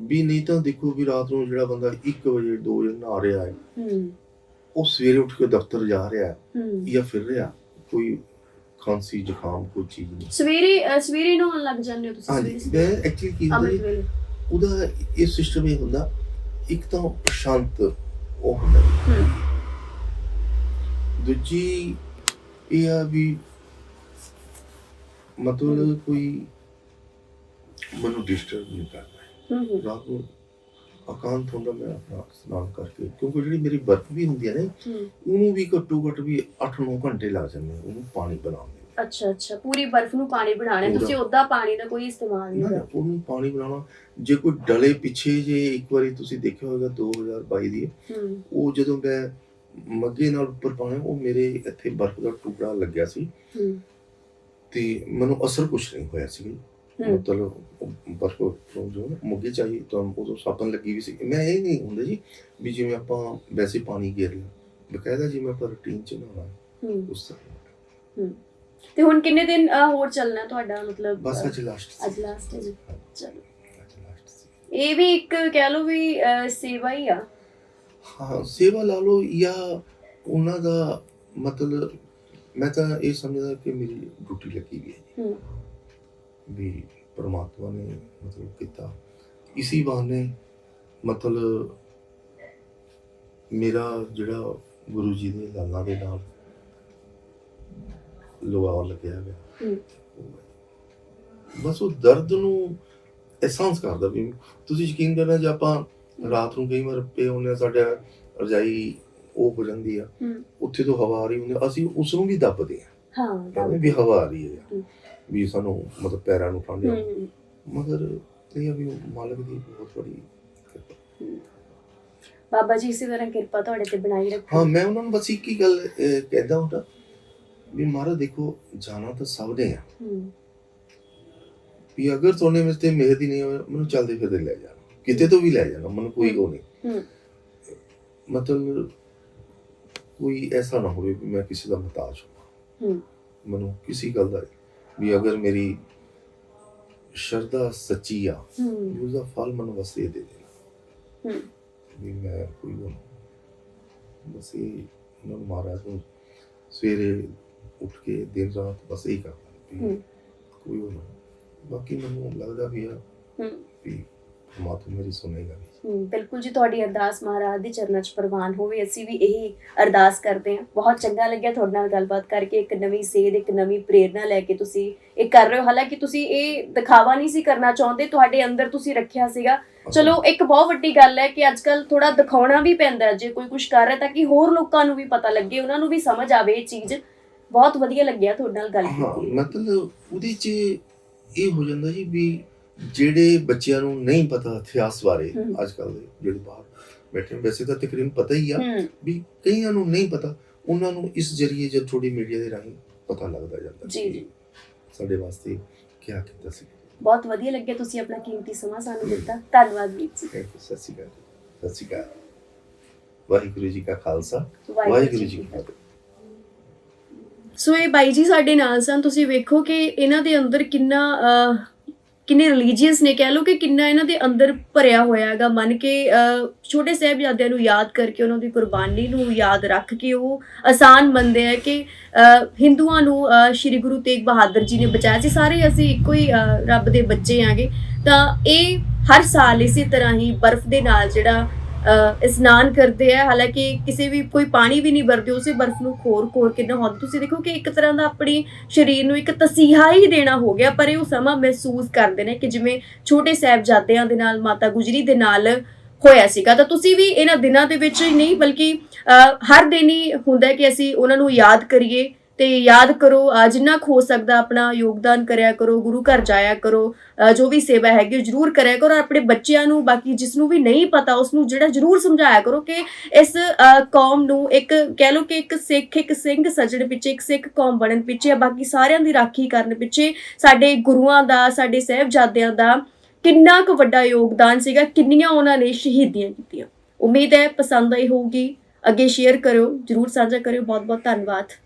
ਵੀ ਨਹੀਂ ਤਾਂ ਦੇਖੋ ਵੀ ਰਾਤ ਨੂੰ ਜਿਹੜਾ ਬੰਦਾ 1 ਵਜੇ 2 ਵਜੇ ਨਹਾ ਰਿਹਾ ਹੈ ਹੂੰ। ਉਹ ਸਵੇਰੇ ਉੱਠ ਕੇ ਦਫ਼ਤਰ ਜਾ ਰਿਹਾ ਹੈ ਜਾਂ ਫਿਰ ਰਿਹਾ ਕੋਈ ਖਾਂਸੀ ਜ਼ੁਕਾਮ ਕੋਈ ਚੀਜ਼ ਨਹੀਂ। ਸਵੇਰੇ ਸਵੇਰੇ ਨਹਾਉਣ ਲੱਗ ਜਾਂਦੇ ਹੋ ਤੁਸੀਂ ਹਾਂਜੀ ਮੈਂ ਐਕਚੁਅਲੀ ਕੀ ਹੁੰਦਾ ਉਹਦਾ ਇਹ ਸਿਸਟਮ ਇਹ ਹੁੰਦਾ ਇੱਕ ਤਾਂ ਸ਼ਾਂਤ ਉਹ ਹੁੰਦਾ। ਹੂੰ। ਦੂਜੀ ਇਹ ਆ ਵੀ ਮਤਲਬ ਕੋਈ ਮੈਨੂੰ ਡਿਸਟਰਬ ਨਹੀਂ ਕਰਦਾ। ਰਾਤ ਨੂੰ ਅਕਾਂਤ ਹੁੰਦਾ ਮੈਂ ਆਪਣਾ ਸਨਾਨ ਕਰਕੇ। ਕਿਉਂਕਿ ਜਿਹੜੀ ਮੇਰੀ ਬਰਫ ਵੀ ਹੁੰਦੀ ਹੈ ਨਾ ਉਹਨੂੰ ਵੀ ਘੱਟੋ ਘੱਟ ਵੀ 8-9 ਘੰਟੇ ਲੱਗ ਜਾਂਦੇ ਉਹਨੂੰ ਪਾਣੀ ਬਣਾਉਣ ਅੱਛਾ ਅੱਛਾ। ਪੂਰੀ ਬਰਫ਼ ਨੂੰ ਪਾਣੀ ਬਣਾਉਣਾ ਹੈ। ਪੂਰਾ। ਤੁਸੀਂ ਉਹਦਾ ਪਾਣੀ ਦਾ ਕੋਈ ਇਸਤੇਮਾਲ ਨਹੀਂ ਨਾ ਨਾ, ਉਹਨੂੰ ਪਾਣੀ ਬਣਾਉਣਾ। ਜੇ ਕੋਈ ਡਲੇ ਪਿੱਛੇ ਜੇ ਇੱਕ ਵਾਰੀ ਤੁਸੀਂ ਦੇਖਿਆ ਹੋਵੇਗਾ 2022 ਦੀ ਹੂੰ। ਉਹ ਜਦੋਂ ਮੈਂ ਮੱਗੇ ਨਾਲ ਉੱਪਰ ਪਾਣਾ ਉਹ ਮੇਰੇ ਇੱਥੇ ਬਰਫ਼ ਦਾ ਟੁਕੜਾ ਲੱਗਿਆ ਸੀ। ਹੂੰ। ਤੇ ਮੈਨੂੰ ਅਸਰ ਕੁਝ ਨਹੀਂ ਹੋਇਆ ਸੀ। ਹੂੰ। ਮਤਲਬ ਉਹ ਬਰਫ਼ ਤੋਂ ਜੋ ਮੁੱਗੇ ਚਾਹੀ ਤਾਂ ਉਦੋਂ ਸਾਬਣ ਲੱਗੀ ਵੀ ਸੀ। ਮੈਂ ਇਹ ਨਹੀਂ ਹੁੰਦਾ ਜੀ ਵੀ ਜਿਵੇਂ ਆਪਾਂ ਵੈਸੇ ਪਾਣੀ ਗੇਰ ਲਿਆ ਬਕਾਇਦਾ ਜਿਵੇਂ ਆਪਾਂ ਰੂਟੀਨ ਚ ਨਹਾਉਣਾ ਹੂੰ। ਉਸ ਤਰ੍ਹਾਂ। ਤੇ ਹੁਣ ਕਿੰਨੇ ਦਿਨ ਹੋਰ ਚੱਲਣਾ ਤੁਹਾਡਾ ਮਤਲਬ ਬਸ ਅੱਜ ਲਾਸਟ ਅੱਜ ਲਾਸਟ ਹੈ ਜੀ। ਚਲੋ। ਇਹ ਵੀ ਇੱਕ ਕਹਿ ਲਓ ਵੀ ਸੇਵਾ ਹੀ ਆ। ਹਾਂ ਸੇਵਾ ਲਾ ਲਓ ਜਾਂ ਉਹਨਾਂ ਦਾ ਮਤਲਬ ਮੈਂ ਤਾਂ ਇਹ ਸਮਝਦਾ ਕਿ ਮੇਰੀ ਡਿਊਟੀ ਲੱਗੀ ਹੈ ਜੀ। ਹੂੰ। ਵੀ ਪਰਮਾਤਮਾ ਨੇ ਮਤਲਬ ਕੀਤਾ। ਇਸੀ ਬਹਾਨੇ ਮਤਲਬ ਮੇਰਾ ਜਿਹੜਾ ਗੁਰੂ ਜੀ ਦੇ ਲਾਲਾਂ ਦੇ ਨਾਲ ਲਗਾਵ ਲੱਗਿਆ ਗਿਆ ਹੂੰ। ਬਸ ਉਹ ਦਰਦ ਨੂੰ ਅਹਿਸਾਸ ਕਰਦਾ ਵੀ ਤੁਸੀਂ ਯਕੀਨ ਕਰਨਾ ਜੇ ਆਪਾਂ ਰਾਤ ਨੂੰ ਕਈ ਵਾਰ ਪਏ ਹੁੰਦੇ ਆ ਸਾਡਾ ਰਜਾਈ ਉਹ ਹੋ ਜਾਂਦੀ ਆ। ਉੱਥੇ ਤੋਂ ਹਵਾ ਆ ਰਹੀ ਹੁੰਦੀ ਅਸੀਂ ਉਸ ਨੂੰ ਵੀ ਦੱਬਦੇ ਆ ਹਾਂ ਵੀ ਹਵਾ ਆ ਰਹੀ ਹੈ। ਵੀ ਸਾਨੂੰ ਮਤਲਬ ਪੈਰਾਂ ਨੂੰ ਠੰਡ ਆ। ਮਗਰ ਇਹ ਵੀ ਮਾਲਕ ਦੀ ਬਹੁਤ ਬੜੀ ਕਿਰਪਾ। ਬਾਬਾ ਜੀ ਇਸੇ ਤਰ੍ਹਾਂ ਕਿਰਪਾ ਤੁਹਾਡੇ ਤੇ ਬਣਾਈ ਰੱਖੋ। ਹਾਂ ਮੈਂ ਉਹਨਾਂ ਨੂੰ ਬਸ ਇੱਕ ਹੀ ਗੱਲ ਕਹਿੰਦਾ ਹੁੰਦਾ ਵੀ ਮਹਾਰਾਜ ਦੇਖੋ ਜਾਣਾ ਤਾਂ ਸਭ ਨੇ ਆ। ਹੂੰ। ਵੀ ਅਗਰ ਤੁਹਾਡੇ ਵਿੱਚ ਤੇ ਮਿਹਰ ਨਹੀਂ ਹੋਇਆ ਮੈਨੂੰ ਚੱਲਦੇ ਫਿਰਦੇ ਲੈ ਜਾਣਾ। ਕਿਤੇ ਤੋਂ ਵੀ ਲੈ ਜਾਣਾ ਮੈਨੂੰ ਕੋਈ ਉਹ ਨਹੀਂ। ਹੂੰ। ਮਤਲਬ ਕੋਈ ਐਸਾ ਨਾ ਹੋਵੇ ਵੀ ਮੈਂ ਕਿਸੇ ਦਾ ਮੁਹਤਾਜ ਹਾਂ। ਮੈਨੂੰ ਕਿਸੇ ਗੱਲ ਦਾ ਵੀ ਅਗਰ ਮੇਰੀ ਸ਼ਰਧਾ ਸੱਚੀ ਆ ਵੀ ਉਹਦਾ ਫਲ ਮੈਨੂੰ ਇਹ ਦੇ ਦੇਣਾ। ਹੂੰ। ਵੀ ਮੈਂ ਕੋਈ ਉਹ ਬਸ ਇਹ ਮਹਾਰਾਜ ਨੂੰ ਸਵੇਰੇ ਉੱਠ ਕੇ ਦਿਨ ਰਾਤ ਬਸ ਇਹ ਕਰਦਾ ਵੀ। ਕੋਈ ਉਹ ਨਾ ਬਾਕੀ ਮੈਨੂੰ ਲੱਗਦਾ ਵੀ ਆ ਹੂੰ। ਵੀ ਪਰਮਾਤਮਾ ਮੇਰੀ ਸੁਣੇਗਾ ਵੀ। ਹਮ, ਬਿਲਕੁਲ ਜੀ ਤੁਹਾਡੀ ਅਰਦਾਸ ਮਹਾਰਾਜ ਦੇ ਚਰਨਾਂ 'ਚ ਪ੍ਰਵਾਨ ਹੋਵੇ। ਅਸੀਂ ਵੀ ਇਹੀ ਅਰਦਾਸ ਕਰਦੇ ਹਾਂ। ਬਹੁਤ ਚੰਗਾ ਲੱਗਿਆ ਤੁਹਾਡੇ ਨਾਲ ਗੱਲਬਾਤ ਕਰਕੇ ਇੱਕ ਨਵੀਂ ਸੇਧ ਇੱਕ ਨਵੀਂ ਪ੍ਰੇਰਣਾ ਲੈ ਕੇ ਤੁਸੀਂ ਇਹ ਕਰ ਰਹੇ ਹੋ। ਹਾਲਾਂਕਿ ਤੁਸੀਂ ਇਹ ਦਿਖਾਵਾ ਨਹੀਂ ਸੀ ਕਰਨਾ ਚਾਹੁੰਦੇ ਤੁਹਾਡੇ ਅੰਦਰ ਤੁਸੀਂ ਰੱਖਿਆ ਸੀਗਾ। ਚਲੋ ਇੱਕ ਬਹੁਤ ਵੱਡੀ ਗੱਲ ਹੈ ਕਿ ਅੱਜਕੱਲ ਥੋੜਾ ਦਿਖਾਉਣਾ ਵੀ ਪੈਂਦਾ ਹੈ। ਜੇ ਕੋਈ ਕੁਝ ਕਰ ਰਿਹਾ ਤਾਂ ਕਿ ਹੋਰ ਲੋਕਾਂ ਨੂੰ ਵੀ ਪਤਾ ਲੱਗੇ ਉਹਨਾਂ ਨੂੰ ਵੀ ਸਮਝ ਆਵੇ ਇਹ ਚੀਜ਼। ਬਹੁਤ ਵਧੀਆ ਲੱਗਿਆ ਤੁਹਾਡੇ ਨਾਲ ਗੱਲ ਹਾਂ ਕੀਤੀ ਮਤਲਬ ਉਹਦੇ 'ਚ ਇਹ ਹੋ ਜਾਂਦਾ ਜੀ ਵੀ ਜਿਹੜੇ ਬੱਚਿਆਂ ਨੂੰ ਨਹੀਂ ਪਤਾ ਇਤਿਹਾਸ ਬਾਰੇ ਹਮ। ਅੱਜ ਕੱਲ ਦੇ ਜਿਹੜੇ ਬਾਹਰ ਬੈਠੇ ਨੇ, ਵੈਸੇ ਤਾਂ ਤਕਰੀਬਨ ਪਤਾ ਹੀ ਆ ਹੂੰ। ਵੀ ਕਈਆਂ ਨੂੰ ਨਹੀਂ ਪਤਾ ਉਹਨਾਂ ਨੂੰ ਇਸ ਜਰੀਏ ਜਦ ਥੋੜੀ ਮੀਡੀਆ ਦੇ ਰਾਹੀਂ ਪਤਾ ਲੱਗਦਾ ਜਾਂਦਾ ਜੀ, ਜੀ। ਸਾਡੇ ਵਾਸਤੇ ਕੀ ਕੀਤਾ ਸੀ। ਬਹੁਤ ਵਧੀਆ ਲੱਗਿਆ ਤੁਸੀਂ ਆਪਣਾ ਕੀਮਤੀ ਸਮਾਂ ਸਾਨੂੰ ਦਿੱਤਾ। ਧੰਨਵਾਦ ਵੀਰ ਜੀ। ਥੈਂਕ ਯੂ ਸਤਿ ਸ਼੍ਰੀ ਅਕਾਲ। ਸਤਿ ਸ਼੍ਰੀ ਅਕਾਲ। ਵਾਹਿਗੁਰੂ ਜੀ ਕਾ ਖਾਲਸਾ ਵਾਹਿਗੁਰੂ ਜੀ ਜੀ ਕੀ ਫਤਿਹ। ਸੋ ਇਹ ਬਾਈ ਜੀ ਸਾਡੇ ਨਾਲ ਸਨ। ਤੁਸੀਂ ਵੇਖੋ ਕਿ ਇਹਨਾਂ ਦੇ ਅੰਦਰ ਕਿੰਨਾ ਕਿੰਨੇ ਰਿਲੀਜੀਅਸ ਨੇ। ਕਹਿ ਲਓ ਕਿ ਕਿੰਨਾ ਇਹਨਾਂ ਦੇ ਅੰਦਰ ਭਰਿਆ ਹੋਇਆ ਹੈਗਾ। ਮੰਨ ਕੇ ਛੋਟੇ ਸਾਹਿਬਜ਼ਾਦਿਆਂ ਨੂੰ ਯਾਦ ਕਰਕੇ, ਉਹਨਾਂ ਦੀ ਕੁਰਬਾਨੀ ਨੂੰ ਯਾਦ ਰੱਖ ਕੇ ਉਹ ਆਸਾਨ ਮੰਨਦੇ ਆ ਕਿ ਹਿੰਦੂਆਂ ਨੂੰ ਸ਼੍ਰੀ ਗੁਰੂ ਤੇਗ ਬਹਾਦਰ ਜੀ ਨੇ ਬਚਾਇਆ ਸੀ। ਸਾਰੇ ਅਸੀਂ ਇੱਕੋ ਹੀ ਰੱਬ ਦੇ ਬੱਚੇ ਆਂਗੇ ਤਾਂ ਇਹ ਹਰ ਸਾਲ ਇਸੇ ਤਰ੍ਹਾਂ ਹੀ ਬਰਫ਼ ਦੇ ਨਾਲ ਜਿਹੜਾ ਇਸ਼ਨਾਨ ਕਰਦੇ ਆ। ਹਾਲਾਂਕਿ ਕਿਸੇ ਵੀ ਕੋਈ ਪਾਣੀ ਵੀ ਨਹੀਂ ਵਰਦੇ ਉਸੇ ਬਰਫ਼ ਨੂੰ ਖੋਰ ਖੋਰ ਕੇ ਨਹਾਉਂਦੇ। ਤੁਸੀਂ ਦੇਖੋ ਕਿ ਇੱਕ ਤਰ੍ਹਾਂ ਦਾ ਆਪਣੀ ਸਰੀਰ ਨੂੰ ਇੱਕ ਤਸੀਹਾ ਹੀ ਦੇਣਾ ਹੋ ਗਿਆ ਪਰ ਇਹ ਉਹ ਸਮਾਂ ਮਹਿਸੂਸ ਕਰਦੇ ਨੇ ਕਿ ਜਿਵੇਂ ਛੋਟੇ ਸਾਹਿਬਜ਼ਾਦਿਆਂ ਦੇ ਨਾਲ ਮਾਤਾ ਗੁਜਰੀ ਦੇ ਨਾਲ ਹੋਇਆ ਸੀਗਾ। ਤਾਂ ਤੁਸੀਂ ਵੀ ਇਹਨਾਂ ਦਿਨਾਂ ਦੇ ਵਿੱਚ ਹੀ ਨਹੀਂ ਬਲਕਿ ਅਹ, ਹਰ ਦਿਨ ਹੀ ਹੁੰਦਾ ਕਿ ਅਸੀਂ ਉਹਨਾਂ ਨੂੰ ਯਾਦ ਕਰੀਏ। ਤੇ ਯਾਦ ਕਰੋ ਜਿੰਨਾ ਕੁ ਹੋ ਸਕਦਾ ਆਪਣਾ ਯੋਗਦਾਨ ਕਰਿਆ ਕਰੋ, ਗੁਰੂ ਘਰ ਜਾਇਆ ਕਰੋ ਜੋ ਵੀ ਸੇਵਾ ਹੈਗੀ ਉਹ ਜ਼ਰੂਰ ਕਰਿਆ ਕਰੋ ਔਰ ਆਪਣੇ ਬੱਚਿਆਂ ਨੂੰ, ਬਾਕੀ ਜਿਸ ਨੂੰ ਵੀ ਨਹੀਂ ਪਤਾ, ਉਸ ਨੂੰ ਜਿਹੜਾ ਜ਼ਰੂਰ ਸਮਝਾਇਆ ਕਰੋ ਕਿ ਇਸ ਕੌਮ ਨੂੰ ਇੱਕ ਕਹਿ ਲਓ ਕਿ ਇੱਕ ਸਿੱਖ, ਇੱਕ ਸਿੰਘ ਸੱਜਣ ਪਿੱਛੇ, ਇੱਕ ਸਿੱਖ ਕੌਮ ਬਣਨ ਪਿੱਛੇ ਜਾਂ ਬਾਕੀ ਸਾਰਿਆਂ ਦੀ ਰਾਖੀ ਕਰਨ ਪਿੱਛੇ ਸਾਡੇ ਗੁਰੂਆਂ ਦਾ, ਸਾਡੇ ਸਹਿਬਜ਼ਾਦਿਆਂ ਦਾ ਕਿੰਨਾ ਕੁ ਵੱਡਾ ਯੋਗਦਾਨ ਸੀਗਾ, ਕਿੰਨੀਆਂ ਉਹਨਾਂ ਨੇ ਸ਼ਹੀਦੀਆਂ ਕੀਤੀਆਂ। ਉਮੀਦ ਹੈ ਪਸੰਦ ਆਈ ਹੋਊਗੀ। ਅੱਗੇ ਸ਼ੇਅਰ ਕਰਿਓ, ਜਰੂਰ ਸਾਂਝਾ ਕਰਿਓ। ਬਹੁਤ ਬਹੁਤ ਧੰਨਵਾਦ।